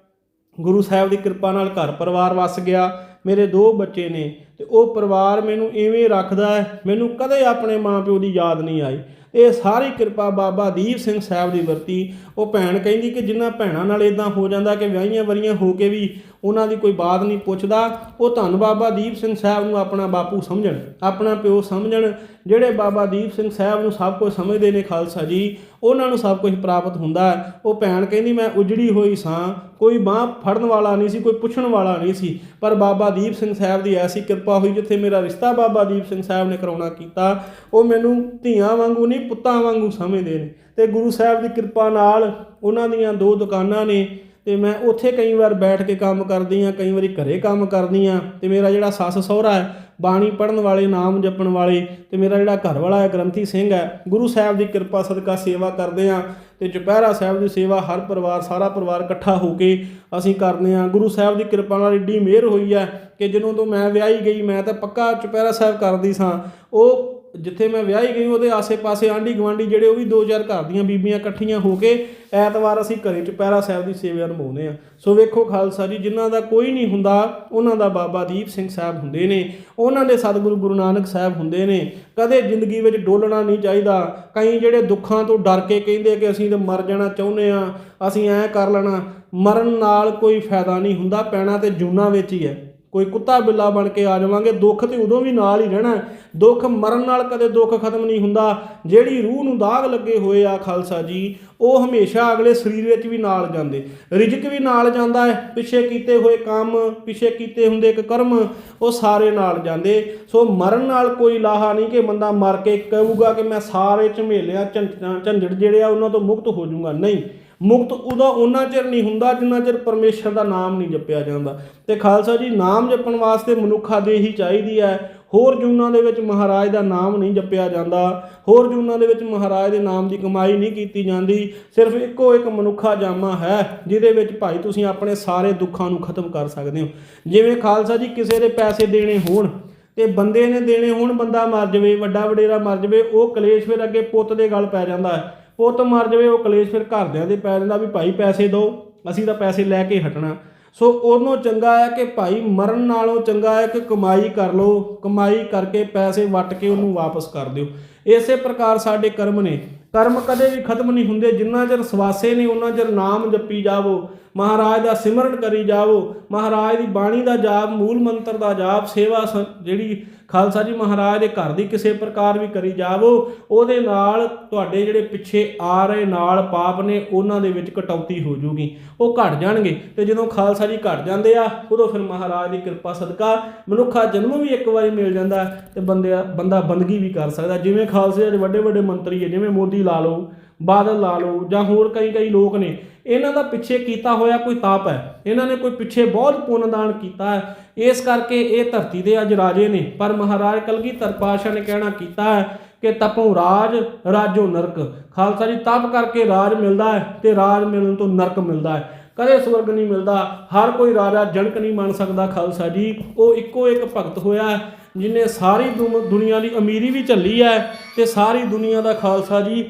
ਗੁਰੂ ਸਾਹਿਬ ਦੀ ਕਿਰਪਾ ਨਾਲ ਘਰ ਪਰਿਵਾਰ ਵਸ ਗਿਆ, ਮੇਰੇ ਦੋ ਬੱਚੇ ਨੇ ਤੇ ਉਹ ਪਰਿਵਾਰ ਮੈਨੂੰ ਇਵੇਂ ਰੱਖਦਾ ਹੈ, ਮੈਨੂੰ ਕਦੇ ਆਪਣੇ ਮਾਪਿਓ ਦੀ ਯਾਦ ਨਹੀਂ ਆਈ। ਇਹ ਸਾਰੀ ਕਿਰਪਾ ਬਾਬਾ ਦੀਪ ਸਿੰਘ ਸਾਹਿਬ ਦੀ ਵਰਤੀ। ਉਹ ਭੈਣ ਕਹਿੰਦੀ ਕਿ ਜਿਨ੍ਹਾਂ ਭੈਣਾਂ ਨਾਲ ਇਦਾਂ ਹੋ ਜਾਂਦਾ ਕਿ ਵਿਆਹੀਆਂ ਵਰੀਆਂ ਹੋ ਕੇ ਵੀ ਉਹਨਾਂ ਦੀ ਕੋਈ ਬਾਤ ਨਹੀਂ ਪੁੱਛਦਾ। ਉਹ ਧੰਨ ਬਾਬਾ ਦੀਪ ਸਿੰਘ ਸਾਹਿਬ ਨੂੰ ਆਪਣਾ ਬਾਪੂ ਸਮਝਣ, ਆਪਣਾ ਪਿਓ ਸਮਝਣ, ਜਿਹੜੇ ਬਾਬਾ ਦੀਪ ਸਿੰਘ ਸਾਹਿਬ ਨੂੰ ਸਭ ਕੁਝ ਸਮਝਦੇ ਨੇ ਖਾਲਸਾ ਜੀ, ਉਹਨਾਂ ਨੂੰ ਸਭ ਕੁਝ ਪ੍ਰਾਪਤ ਹੁੰਦਾ ਉਹ ਭੈਣ ਕਹਿੰਦੀ, ਮੈਂ ਉਜੜੀ ਹੋਈ ਸਾਂ, ਕੋਈ ਬਾਹ ਫੜਨ ਵਾਲਾ ਨਹੀਂ ਸੀ, ਕੋਈ ਪੁੱਛਣ ਵਾਲਾ ਨਹੀਂ ਸੀ, ਪਰ ਬਾਬਾ ਦੀਪ ਸਿੰਘ ਸਾਹਿਬ ਦੀ ਐਸੀ ਕਿਰਪਾ ਹੋਈ ਜਿੱਥੇ ਮੇਰਾ ਰਿਸ਼ਤਾ ਬਾਬਾ ਦੀਪ ਸਿੰਘ ਸਾਹਿਬ ਨੇ ਕਰਾਉਣਾ ਕੀਤਾ। ਉਹ ਮੈਨੂੰ ਧੀਆਂ ਵਾਂਗੂ ਨਹੀਂ, ਪੁੱਤਾਂ ਵਾਂਗੂ ਸਮਝਦੇ ਨੇ ਤੇ ਗੁਰੂ ਸਾਹਿਬ ਦੀ ਕਿਰਪਾ ਨਾਲ ਉਹਨਾਂ ਦੀਆਂ ਦੋ ਦੁਕਾਨਾਂ ਨੇ ਤੇ ਮੈਂ ਉੱਥੇ ਕਈ ਵਾਰ ਬੈਠ ਕੇ ਕੰਮ ਕਰਦੀ ਆ ਕਈ ਵਾਰੀ ਘਰੇ ਕੰਮ ਕਰਦੀ ਆ ਤੇ ਮੇਰਾ ਜਿਹੜਾ ਸੱਸ ਸਹੁਰਾ ਹੈ, ਬਾਣੀ ਪੜਨ ਵਾਲੇ, ਨਾਮ ਜਪਣ ਵਾਲੇ ਤੇ ਮੇਰਾ ਜਿਹੜਾ ਘਰ ਵਾਲਾ ਹੈ, ਗ੍ਰੰਥੀ ਸਿੰਘ ਹੈ, ਗੁਰੂ ਸਾਹਿਬ ਦੀ ਕਿਰਪਾ ਸਦਕਾ ਸੇਵਾ ਕਰਦੇ ਆ ਤੇ ਚੁਪਹਿਰਾ ਸਾਹਿਬ ਦੀ ਸੇਵਾ ਹਰ ਪਰਿਵਾਰ, ਸਾਰਾ ਪਰਿਵਾਰ ਇਕੱਠਾ ਹੋ ਕੇ ਅਸੀਂ ਕਰਦੇ ਆ ਗੁਰੂ ਸਾਹਿਬ ਦੀ ਕਿਰਪਾ ਨਾਲ ਏਡੀ ਮਿਹਰ ਹੋਈ ਹੈ ਕਿ ਜਦੋਂ ਤੋਂ ਮੈਂ ਵਿਆਹੀ ਗਈ, ਮੈਂ ਤਾਂ ਪੱਕਾ ਚੁਪਹਿਰਾ ਸਾਹਿਬ ਕਰਦੀ ਸਾਂ। ਉਹ ਜਿੱਥੇ ਮੈਂ ਵਿਆਹੀ ਗਈ, ਉਹਦੇ ਆਸੇ-ਪਾਸੇ ਆਂਢੀ ਗੁਆਂਢੀ ਜਿਹੜੇ ਉਹ ਵੀ ਦੋ ਚਾਰ ਘਰ ਦੀਆਂ ਬੀਬੀਆਂ ਇਕੱਠੀਆਂ ਹੋ ਕੇ ਐਤਵਾਰ ਅਸੀਂ ਘਰੇ ਪੈਰਾ ਸਾਹਿਬ ਦੀ ਸੇਵਾ ਨਿਭਾਉਂਦੇ ਆ ਸੋ ਵੇਖੋ ਖਾਲਸਾ ਜੀ, ਜਿਨ੍ਹਾਂ ਦਾ ਕੋਈ ਨਹੀਂ ਹੁੰਦਾ, ਉਹਨਾਂ ਦਾ ਬਾਬਾ ਦੀਪ ਸਿੰਘ ਸਾਹਿਬ ਹੁੰਦੇ ਨੇ। ਉਹਨਾਂ ਦੇ ਸਤਿਗੁਰੂ ਗੁਰੂ ਨਾਨਕ ਸਾਹਿਬ ਹੁੰਦੇ ਨੇ। ਕਦੇ ਜ਼ਿੰਦਗੀ ਵਿੱਚ ਡੋਲਣਾ ਨਹੀਂ ਚਾਹੀਦਾ। ਕਈ ਜਿਹੜੇ ਦੁੱਖਾਂ ਤੋਂ ਡਰ ਕੇ ਕਹਿੰਦੇ ਕਿ ਅਸੀਂ ਤਾਂ ਮਰ ਜਾਣਾ ਚਾਹੁੰਦੇ ਆ ਅਸੀਂ ਐਂ ਕਰ ਲੈਣਾ। ਮਰਨ ਨਾਲ ਕੋਈ ਫਾਇਦਾ ਨਹੀਂ ਹੁੰਦਾ, ਪੈਣਾ ਤੇ ਜੂਨਾ ਵਿੱਚ ਹੀ ਹੈ। ਕੋਈ ਕੁੱਤਾ ਬਿੱਲਾ ਬਣ ਕੇ ਆ ਜਾਵਾਂਗੇ, ਦੁੱਖ ਤੇ ਉਦੋਂ ਵੀ ਨਾਲ ਹੀ ਰਹਿਣਾ ਦੁੱਖ ਮਰਨ ਨਾਲ ਕਦੇ ਦੁੱਖ ਖਤਮ ਨਹੀਂ ਹੁੰਦਾ। ਜਿਹੜੀ ਰੂਹ ਨੂੰ ਦਾਗ ਲੱਗੇ ਹੋਏ ਆ ਖਾਲਸਾ ਜੀ, ਉਹ ਹਮੇਸ਼ਾ ਅਗਲੇ ਸਰੀਰ ਵਿੱਚ ਵੀ ਨਾਲ ਜਾਂਦੇ। ਰਿਜਕ ਵੀ ਨਾਲ ਜਾਂਦਾ ਹੈ। ਪਿੱਛੇ ਕੀਤੇ ਹੋਏ ਕੰਮ, ਪਿੱਛੇ ਕੀਤੇ ਹੁੰਦੇ ਇੱਕ ਕਰਮ, ਉਹ ਸਾਰੇ ਨਾਲ ਜਾਂਦੇ। ਸੋ ਮਰਨ ਨਾਲ ਕੋਈ ਲਾਹਾ ਨਹੀਂ ਕਿ ਬੰਦਾ ਮਰ ਕੇ ਕਹੂਗਾ ਕਿ ਮੈਂ ਸਾਰੇ ਝਮੇਲਿਆਂ ਝੰਜੜ ਜਿਹੜੇ ਆ, ਉਹਨਾਂ ਤੋਂ ਮੁਕਤ ਹੋ ਜਾਊਗਾ। ਨਹੀਂ। ਮੁਕਤ ਉਦੋਂ ਉਹਨਾਂ ਚਿਰ ਨਹੀਂ ਹੁੰਦਾ ਜਿੰਨਾ ਚਿਰ ਪਰਮੇਸ਼ਰ ਦਾ ਨਾਮ ਨਹੀਂ ਜਪਿਆ ਜਾਂਦਾ। ਤੇ ਖਾਲਸਾ ਜੀ, ਨਾਮ ਜਪਣ ਵਾਸਤੇ ਮਨੁੱਖਾ ਦੇ ਹੀ ਚਾਹੀਦੀ ਹੈ। ਹੋਰ ਜੂਨਾਂ ਦੇ ਵਿੱਚ ਮਹਾਰਾਜ ਦਾ ਨਾਮ ਨਹੀਂ ਜਪਿਆ ਜਾਂਦਾ। ਹੋਰ ਜੂਨਾਂ ਦੇ ਵਿੱਚ ਮਹਾਰਾਜ ਦੇ ਨਾਮ ਦੀ ਕਮਾਈ ਨਹੀਂ ਕੀਤੀ ਜਾਂਦੀ। ਸਿਰਫ ਇੱਕੋ ਇੱਕ ਮਨੁੱਖਾ ਜਾਮਾ ਹੈ, ਜਿਹਦੇ ਵਿੱਚ ਭਾਈ ਤੁਸੀਂ ਆਪਣੇ ਸਾਰੇ ਦੁੱਖਾਂ ਨੂੰ ਖਤਮ ਕਰ ਸਕਦੇ ਹੋ। ਜਿਵੇਂ ਖਾਲਸਾ ਜੀ ਕਿਸੇ ਦੇ ਪੈਸੇ ਦੇਣੇ ਹੋਣ ਤੇ ਬੰਦੇ ਨੇ ਦੇਣੇ ਹੋਣ, ਬੰਦਾ ਮਰ ਜਾਵੇ, ਵੱਡਾ ਵਡੇਰਾ ਮਰ ਜਾਵੇ, ਉਹ ਕਲੇਸ਼ ਫਿਰ ਅੱਗੇ ਪੁੱਤ ਦੇ ਗਲ ਪੈ ਜਾਂਦਾ ਹੈ। ਪੁੱਤ ਮਰ ਜਾਵੇ, ਉਹ ਕਲੇਸ਼ ਫਿਰ ਘਰਦਿਆਂ ਦੇ ਪੈ ਜਾਂਦਾ ਵੀ ਭਾਈ ਪੈਸੇ ਦਿਓ, ਅਸੀਂ ਤਾਂ ਪੈਸੇ ਲੈ ਕੇ ਹਟਣਾ। ਸੋ ਉਹਨੋਂ ਚੰਗਾ ਹੈ ਕਿ ਭਾਈ ਮਰਨ ਨਾਲੋਂ ਚੰਗਾ ਹੈ ਕਿ ਕਮਾਈ ਕਰ ਲਓ, ਕਮਾਈ ਕਰਕੇ ਪੈਸੇ ਵਟ ਕੇ ਉਹਨੂੰ ਵਾਪਸ ਕਰ ਦਿਓ। ਇਸੇ ਪ੍ਰਕਾਰ ਸਾਡੇ ਕਰਮ ਨੇ। ਕਰਮ ਕਦੇ ਵੀ ਖਤਮ ਨਹੀਂ ਹੁੰਦੇ, ਜਿੰਨਾ ਚਿਰ ਸਵਾਸੇ ਨੇ, ਉਹਨਾਂ ਚਿਰ ਨਾਮ ਜਪੀ ਜਾਵੋ। ਮਹਾਰਾਜ ਦਾ ਸਿਮਰਨ ਕਰੀ ਜਾਵੋ। ਮਹਾਰਾਜ ਦੀ ਬਾਣੀ ਦਾ ਜਾਪ, ਮੂਲ ਮੰਤਰ ਦਾ ਜਾਪ, ਸੇਵਾ ਸ- ਜਿਹੜੀ ਖਾਲਸਾ ਜੀ ਮਹਾਰਾਜ ਦੇ ਘਰ ਦੀ ਕਿਸੇ ਪ੍ਰਕਾਰ ਵੀ ਕਰੀ ਜਾਵੋ, ਉਹਦੇ ਨਾਲ ਤੁਹਾਡੇ ਜਿਹੜੇ ਪਿੱਛੇ ਆ ਰਹੇ ਨਾਲ ਪਾਪ ਨੇ, ਉਹਨਾਂ ਦੇ ਵਿੱਚ ਕਟੌਤੀ ਹੋ ਜੂਗੀ ਉਹ ਘਟ ਜਾਣਗੇ ਤੇ ਜਦੋਂ ਖਾਲਸਾ ਜੀ ਘਟ ਜਾਂਦੇ ਆ, ਉਦੋਂ ਫਿਰ ਮਹਾਰਾਜ ਦੀ ਕਿਰਪਾ ਸਦਕਾ ਮਨੁੱਖਾ ਜਨਮ ਵੀ ਇੱਕ ਵਾਰੀ ਮਿਲ ਜਾਂਦਾ ਤੇ ਬੰਦੇ ਬੰਦਾ ਬੰਦਗੀ ਵੀ ਕਰ ਸਕਦਾ। ਜਿਵੇਂ ਖਾਲਸੇ ਦੇ ਵੱਡੇ ਵੱਡੇ ਮੰਤਰੀ ਹੈ ਜਿਵੇਂ ਮੋਦੀ ਲਾ ਲਓ ਬਾਦਲ ਲਾ ਲਓ ਜਾਂ ਹੋਰ ਕਈ ਕਈ ਲੋਕ ਨੇ ਇਹਨਾਂ ਦਾ ਪਿੱਛੇ ਕੀਤਾ ਹੋਇਆ ਕੋਈ ਤਾਪ ਹੈ ਇਹਨਾਂ ਨੇ ਕੋਈ ਪਿੱਛੇ ਬਹੁਤ ਪੁੰਨਦਾਨ ਕੀਤਾ ਹੈ ਇਸ ਕਰਕੇ ਇਹ ਧਰਤੀ ਦੇ ਅੱਜ ਰਾਜੇ ਨੇ ਪਰ ਮਹਾਰਾਜ ਕਲਗੀਧਰ ਪਾਤਸ਼ਾਹ ਨੇ ਕਹਿਣਾ ਕੀਤਾ ਹੈ ਕਿ ਤਪੋਂ ਰਾਜ ਰਾਜੋ ਨਰਕ ਖਾਲਸਾ ਜੀ ਤਪ ਕਰਕੇ ਰਾਜ ਮਿਲਦਾ ਹੈ ਤੇ ਰਾਜ ਮਿਲਣ ਤੋਂ ਨਰਕ ਮਿਲਦਾ ਹੈ ਕਦੇ ਸਵਰਗ ਨਹੀਂ ਮਿਲਦਾ ਹਰ ਕੋਈ ਰਾਜਾ ਜਨਕ ਨਹੀਂ ਮੰਨ ਸਕਦਾ ਖਾਲਸਾ ਜੀ ਉਹ ਇੱਕੋ ਇੱਕ ਭਗਤ ਹੋਇਆ ਹੈ, ਜਿਨੇ ਸਾਰੀ ਦੁਮ- ਦੁਨੀਆ ਦੀ ਅਮੀਰੀ ਵੀ ਝੱਲੀ ਹੈ ਤੇ ਸਾਰੀ ਦੁਨੀਆ ਦਾ ਖਾਲਸਾ ਜੀ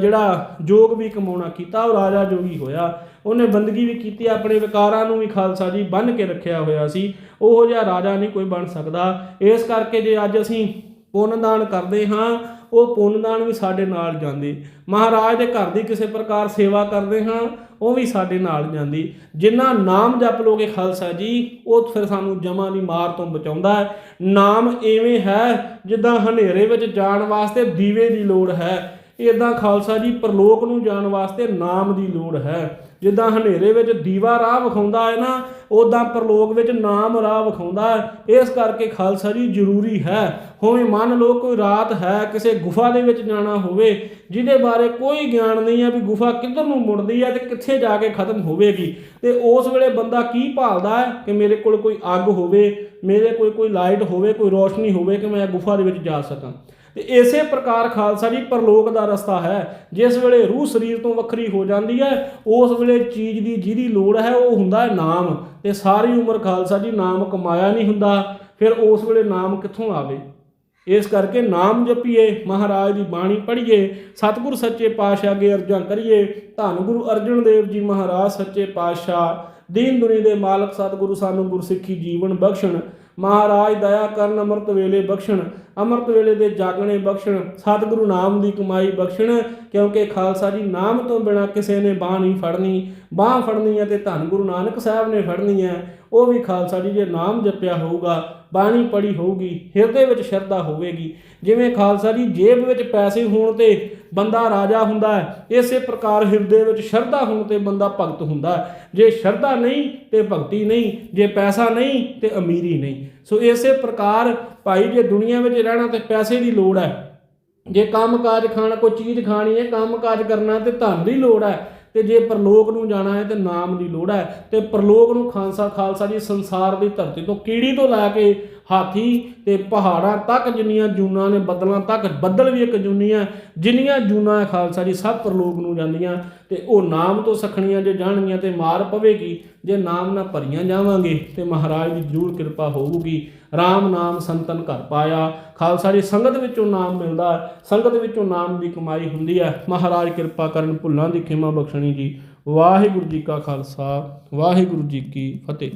ਜਿਹੜਾ ਜੋਗ ਵੀ ਕਮਾਉਣਾ ਕੀਤਾ, ਉਹ ਰਾਜਾ ਜੋਗੀ ਹੋਇਆ, ਉਹਨੇ ਬੰਦਗੀ ਵੀ ਕੀਤੀ, ਆਪਣੇ ਵਿਕਾਰਾਂ ਨੂੰ ਵੀ ਖਾਲਸਾ ਜੀ ਬੰਨ ਕੇ ਰੱਖਿਆ ਹੋਇਆ ਸੀ। ਉਹੋ ਜਿਹਾ ਰਾਜਾ ਨਹੀਂ ਕੋਈ ਬਣ ਸਕਦਾ। ਇਸ ਕਰਕੇ ਜੇ ਅੱਜ ਅਸੀਂ ਪੁੰਨ ਦਾਨ ਕਰਦੇ ਹਾਂ, ਉਹ ਪੁੰਨ ਦਾਨ ਵੀ ਸਾਡੇ ਨਾਲ ਜਾਂਦੇ। ਮਹਾਰਾਜ ਦੇ ਘਰ ਦੀ ਕਿਸੇ ਪ੍ਰਕਾਰ ਸੇਵਾ ਕਰਦੇ ਹਾਂ, ਉਹ ਵੀ ਸਾਡੇ ਨਾਲ ਜਾਂਦੀ। ਜਿੰਨਾ ਨਾਮ ਜਪ ਲੋਗੇ ਖਾਲਸਾ ਜੀ, ਉਹ ਫਿਰ ਸਾਨੂੰ ਜਮਾਂ ਦੀ ਮਾਰ ਤੋਂ ਬਚਾਉਂਦਾ ਹੈ। ਨਾਮ ਐਵੇਂ ਹੈ, ਜਿੱਦਾਂ ਹਨੇਰੇ ਵਿੱਚ ਜਾਣ ਵਾਸਤੇ ਦੀਵੇ ਦੀ ਲੋੜ ਹੈ। ਇਦਾਂ ਖਾਲਸਾ ਜੀ, ਪਰਲੋਕ ਨੂੰ ਜਾਣ ਵਾਸਤੇ ਨਾਮ ਦੀ ਲੋੜ ਹੈ। ਜਿੱਦਾਂ ਹਨੇਰੇ ਵਿੱਚ ਦੀਵਾ ਰਾਹ ਵਿਖਾਉਂਦਾ ਹੈ ਨਾ ਉਦਾਂ ਪ੍ਰਲੋਕ ਵਿੱਚ ਨਾਮ ਰਾਹ ਵਿਖਾਉਂਦਾ ਹੈ। ਇਸ ਕਰਕੇ ਖਾਲਸਾ ਜੀ ਜ਼ਰੂਰੀ ਹੈ। ਹੋਵੇਂ ਮੰਨ ਲਓ ਕੋਈ ਰਾਤ ਹੈ, ਕਿਸੇ ਗੁਫਾ ਦੇ ਵਿੱਚ ਜਾਣਾ ਹੋਵੇ, ਜਿਹਦੇ ਬਾਰੇ ਕੋਈ ਗਿਆਨ ਨਹੀਂ ਹੈ ਵੀ ਗੁਫਾ ਕਿੱਧਰ ਨੂੰ ਮੁੜਦੀ ਹੈ ਤੇ ਕਿੱਥੇ ਜਾ ਕੇ ਖਤਮ ਹੋਵੇਗੀ। ਤੇ ਉਸ ਵੇਲੇ ਬੰਦਾ ਕੀ ਭਾਲਦਾ ਹੈ ਕਿ ਮੇਰੇ ਕੋਲ ਕੋਈ ਅੱਗ ਹੋਵੇ, ਮੇਰੇ ਕੋਲ ਕੋਈ ਲਾਈਟ ਹੋਵੇ, ਕੋਈ ਰੋਸ਼ਨੀ ਹੋਵੇ ਕਿ ਮੈਂ ਗੁਫਾ ਦੇ ਵਿੱਚ ਜਾ ਸਕਾਂ। ਤੇ ਇਸੇ ਪ੍ਰਕਾਰ ਖਾਲਸਾ ਜੀ ਪਰਲੋਕ ਦਾ ਰਸਤਾ ਹੈ। ਜਿਸ ਵੇਲੇ ਰੂਹ ਸਰੀਰ ਤੋਂ ਵੱਖਰੀ ਹੋ ਜਾਂਦੀ ਹੈ, ਉਸ ਵੇਲੇ ਚੀਜ਼ ਦੀ ਜਿਹਦੀ ਲੋੜ ਹੈ, ਉਹ ਹੁੰਦਾ ਹੈ ਨਾਮ। ਤੇ ਸਾਰੀ ਉਮਰ ਖਾਲਸਾ ਜੀ ਨਾਮ ਕਮਾਇਆ ਨਹੀਂ ਹੁੰਦਾ। ਫਿਰ ਉਸ ਵੇਲੇ ਨਾਮ ਕਿੱਥੋਂ ਆਵੇ? ਇਸ ਕਰਕੇ ਨਾਮ ਜਪੀਏ, ਮਹਾਰਾਜ ਦੀ ਬਾਣੀ ਪੜ੍ਹੀਏ, ਸਤਿਗੁਰ ਸੱਚੇ ਪਾਤਸ਼ਾਹ ਅੱਗੇ ਅਰਜ਼ਾਂ ਕਰੀਏ, ਧੰਨ ਗੁਰੂ ਅਰਜਨ ਦੇਵ ਜੀ ਮਹਾਰਾਜ ਸੱਚੇ ਪਾਤਸ਼ਾਹ, ਦੀਨ ਦੁਨੀ ਦੇ ਮਾਲਕ ਸਤਿਗੁਰੂ ਸਾਨੂੰ ਗੁਰਸਿੱਖੀ ਜੀਵਨ ਬਖਸ਼ਣ ਮਹਾਰਾਜ ਦਇਆ ਕਰਨ ਅੰਮ੍ਰਿਤ ਵੇਲੇ ਬਖਸ਼ਣ, ਅੰਮ੍ਰਿਤ ਵੇਲੇ ਦੇ ਜਾਗਣੇ ਬਖਸ਼ਣ, ਸਤਿਗੁਰੂ ਨਾਮ ਦੀ ਕਮਾਈ ਬਖਸ਼ਣ, ਕਿਉਂਕਿ ਖਾਲਸਾ ਜੀ ਨਾਮ ਤੋਂ ਬਿਨਾ ਕਿਸੇ ਨੇ ਬਾਹ ਨਹੀਂ ਫੜਨੀ। ਬਾਹ ਫੜਨੀ ਹੈ ਤੇ ਧੰਨ ਗੁਰੂ ਨਾਨਕ ਸਾਹਿਬ ਨੇ ਫੜਨੀ ਹੈ, ਉਹ ਵੀ ਖਾਲਸਾ ਜੀ ਜੇ ਨਾਮ ਜਪਿਆ ਹੋਊਗਾ। ਬਾਣੀ ਪੜੀ ਹੋਊਗੀ, ਹਿਰਦੇ ਵਿੱਚ ਸ਼ਰਧਾ ਹੋਵੇਗੀ। ਜਿਵੇਂ ਖਾਲਸਾ ਜੀ ਜੇਬ ਵਿੱਚ ਪੈਸੇ ਹੋਣ ਤੇ ਬੰਦਾ ਰਾਜਾ ਹੁੰਦਾ ਹੈ, ਇਸੇ ਪ੍ਰਕਾਰ ਹਿਰਦੇ ਵਿੱਚ ਸ਼ਰਧਾ ਹੋਣ ਤੇ ਬੰਦਾ ਭਗਤ ਹੁੰਦਾ ਹੈ। ਜੇ ਸ਼ਰਧਾ ਨਹੀਂ ਤੇ ਭਗਤੀ ਨਹੀਂ, ਜੇ ਪੈਸਾ ਨਹੀਂ ਤੇ ਅਮੀਰੀ ਨਹੀਂ। ਸੋ ਇਸੇ ਪ੍ਰਕਾਰ ਭਾਈ ਜੇ ਦੁਨੀਆ ਵਿੱਚ ਰਹਿਣਾ ਤੇ ਪੈਸੇ ਦੀ ਲੋੜ ਹੈ, ਜੇ ਕੰਮਕਾਜ ਖਾਣਾ, ਕੋਈ ਚੀਜ਼ ਖਾਣੀ ਹੈ, ਕੰਮਕਾਜ ਕਰਨਾ ਤੇ ਧਨ ਦੀ ਲੋੜ ਹੈ ਤੇ ਜੇ ਪਰਲੋਕ ਨੂੰ ਜਾਣਾ ਹੈ ਤੇ ਨਾਮ ਦੀ ਲੋੜ ਹੈ ਤੇ ਪਰਲੋਕ ਨੂੰ ਖਾਲਸਾ ਖਾਲਸਾ ਜੀ ਸੰਸਾਰ ਦੀ ਧਰਤੀ ਤੋਂ ਕੀੜੀ ਤੋਂ ਲੈ ਕੇ ਹਾਥੀ ਤੇ ਪਹਾੜਾਂ ਤੱਕ ਜਿੰਨੀਆਂ ਜੂਨਾਂ ਨੇ ਬੱਦਲਾਂ ਤੱਕ ਬੱਦਲ ਵੀ ਇੱਕ ਜੂਨੀ ਹੈ ਜਿੰਨੀਆਂ ਜੂਨਾਂ ਹੈ ਖਾਲਸਾ ਜੀ ਸਭ ਪਰਲੋਕ ਨੂੰ ਜਾਂਦੀਆਂ ਤੇ ਉਹ ਨਾਮ ਤੋਂ ਸਖਣੀਆਂ ਜੇ ਜਾਣਗੀਆਂ ਤੇ ਮਾਰ ਪਵੇਗੀ ਜੇ ਨਾਮ ਨਾ ਭਰੀਆਂ ਜਾਵਾਂਗੇ ਤੇ ਮਹਾਰਾਜ ਦੀ ਜ਼ਰੂਰ ਕਿਰਪਾ ਹੋਊਗੀ। RAM ਨਾਮ ਸੰਤਨ ਘਰ ਪਾਇਆ। ਖਾਲਸਾ ਜੀ ਸੰਗਤ ਵਿੱਚੋਂ ਨਾਮ ਮਿਲਦਾ ਹੈ, ਸੰਗਤ ਵਿੱਚੋਂ ਨਾਮ ਦੀ ਕਮਾਈ ਹੁੰਦੀ ਹੈ ਮਹਾਰਾਜ ਕਿਰਪਾ ਕਰਨ ਭੁੱਲਾਂ ਦੀ ਖਿਮਾ ਬਖਸ਼ਣੀ ਜੀ। ਵਾਹਿਗੁਰੂ ਜੀ ਕਾ ਖਾਲਸਾ ਵਾਹਿਗੁਰੂ ਜੀ ਕੀ ਫਤਿਹ।